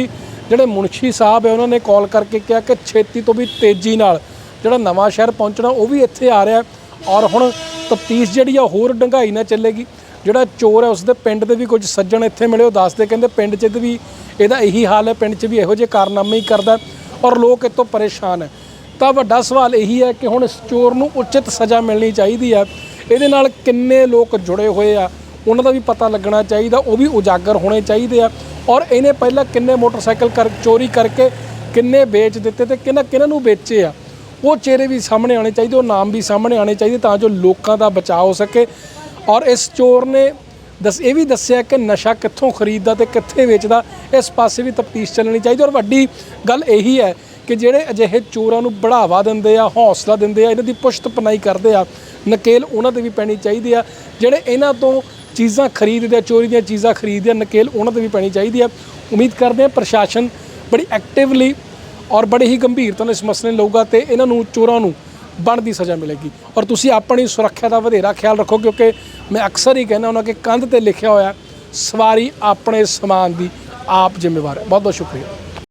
ਜਿਹੜੇ ਮੁਨਸ਼ੀ ਸਾਹਿਬ ਹੈ, ਉਹਨਾਂ ਨੇ ਕਾਲ ਕਰਕੇ ਕਿਹਾ ਕਿ ਛੇਤੀ ਤੋਂ ਵੀ ਤੇਜ਼ੀ ਨਾਲ ਜਿਹੜਾ ਨਵਾਂ ਸ਼ਹਿਰ ਪਹੁੰਚਣਾ, ਉਹ ਵੀ ਇੱਥੇ ਆ ਰਿਹਾ ਔਰ ਹੁਣ ਤਫਤੀਸ਼ ਜਿਹੜੀ ਆ ਹੋਰ ਡੰਗਾਈ ਨਾਲ ਚੱਲੇਗੀ। ਜਿਹੜਾ ਚੋਰ ਹੈ ਉਸ ਦੇ ਪਿੰਡ ਦੇ ਵੀ ਕੁਝ ਸੱਜਣ ਇੱਥੇ ਮਿਲੇ, ਉਹ ਦੱਸਦੇ ਕਹਿੰਦੇ ਪਿੰਡ 'ਚ ਵੀ ਇਹਦਾ ਇਹੀ ਹਾਲ ਹੈ, ਪਿੰਡ 'ਚ ਵੀ ਇਹੋ ਜਿਹੇ ਕਾਰਨਾਮੇ ਹੀ ਕਰਦਾ ਔਰ ਲੋਕ ਇਹ ਤੋਂ ਪਰੇਸ਼ਾਨ ਹੈ। ਤਾਂ ਵੱਡਾ ਸਵਾਲ ਇਹੀ ਹੈ ਕਿ ਹੁਣ ਇਸ ਚੋਰ ਨੂੰ ਉਚਿਤ ਸਜ਼ਾ ਮਿਲਣੀ ਚਾਹੀਦੀ ਹੈ। ਇਹਦੇ ਨਾਲ ਕਿੰਨੇ ਲੋਕ ਜੁੜੇ ਹੋਏ ਆ? ਉਹਨਾਂ ਦਾ ਵੀ ਪਤਾ ਲੱਗਣਾ ਚਾਹੀਦਾ, ਉਹ ਵੀ ਉਜਾਗਰ ਹੋਣੇ ਚਾਹੀਦੇ ਆ। ਔਰ ਇਹਨੇ ਪਹਿਲਾਂ ਕਿੰਨੇ ਮੋਟਰਸਾਈਕਲ ਕਰ, ਚੋਰੀ ਕਰਕੇ ਕਿੰਨੇ ਵੇਚ ਦਿੱਤੇ ਤੇ ਕਿਹਨਾਂ ਕਿਹਨਾਂ ਨੂੰ ਵੇਚੇ ਆ? ਉਹ ਚਿਹਰੇ ਵੀ ਸਾਹਮਣੇ ਆਉਣੇ ਚਾਹੀਦੇ, ਉਹ ਨਾਮ ਵੀ ਸਾਹਮਣੇ ਆਉਣੇ ਚਾਹੀਦੇ ਤਾਂ ਜੋ ਲੋਕਾਂ ਦਾ ਬਚਾਅ ਹੋ ਸਕੇ। ਔਰ ਇਸ ਚੋਰ ਨੇ ਦੱਸ, ਇਹ ਵੀ ਦੱਸਿਆ ਕਿ ਨਸ਼ਾ ਕਿੱਥੋਂ ਖਰੀਦਦਾ ਤੇ ਕਿੱਥੇ ਵੇਚਦਾ, ਇਸ ਪਾਸੇ ਵੀ ਤਫਤੀਸ਼ ਚੱਲਣੀ ਚਾਹੀਦੀ। ਔਰ ਵੱਡੀ ਗੱਲ ਇਹੀ ਹੈ ਕਿ ਜਿਹੜੇ ਅਜਿਹੇ ਚੋਰਾਂ ਨੂੰ ਬੜਾਵਾ ਦਿੰਦੇ ਆ, ਹੌਸਲਾ ਦਿੰਦੇ ਆ, ਇਹਨਾਂ ਦੀ ਪੁਸ਼ਤ ਪਨਾਈ ਕਰਦੇ ਆ, ਨਕੇਲ ਉਹਨਾਂ ਤੇ ਵੀ ਪੈਣੀ ਚਾਹੀਦੀ ਆ। ਜਿਹੜੇ ਇਹਨਾਂ ਤੋਂ ਚੀਜ਼ਾਂ ਖਰੀਦਦੇ ਆ ਚੋਰੀ ਦੀਆਂ ਚੀਜ਼ਾਂ ਖਰੀਦਦੇ ਆ ਨਕੇਲ ਉਹਨਾਂ ਤੇ ਵੀ ਪੈਣੀ ਚਾਹੀਦੀ ਹੈ। ਉਮੀਦ ਕਰਦੇ ਹਾਂ ਪ੍ਰਸ਼ਾਸਨ ਬੜੀ ਐਕਟਿਵਲੀ ਔਰ ਬੜੇ ਹੀ ਗੰਭੀਰਤਾ ਨਾਲ ਇਸ ਮਸਲੇ ਨੂੰ ਲਊਗਾ ਤੇ ਇਹਨਾਂ ਨੂੰ, ਚੋਰਾਂ ਨੂੰ ਬਣਦੀ ਸਜ਼ਾ ਮਿਲੇਗੀ। ਔਰ ਤੁਸੀਂ ਆਪਣੀ ਸੁਰੱਖਿਆ ਦਾ ਵਧੇਰਾ ਖਿਆਲ ਰੱਖੋ ਕਿਉਂਕਿ ਮੈਂ ਅਕਸਰ ਹੀ ਕਹਿੰਦਾ ਉਹਨਾਂ ਕਿ ਕੰਧ ਤੇ ਲਿਖਿਆ ਹੋਇਆ ਸਵਾਰੀ ਆਪਣੇ ਸਮਾਨ ਦੀ ਆਪ ਜ਼ਿੰਮੇਵਾਰ ਹੈ। ਬਹੁਤ ਬਹੁਤ ਸ਼ੁਕਰੀਆ।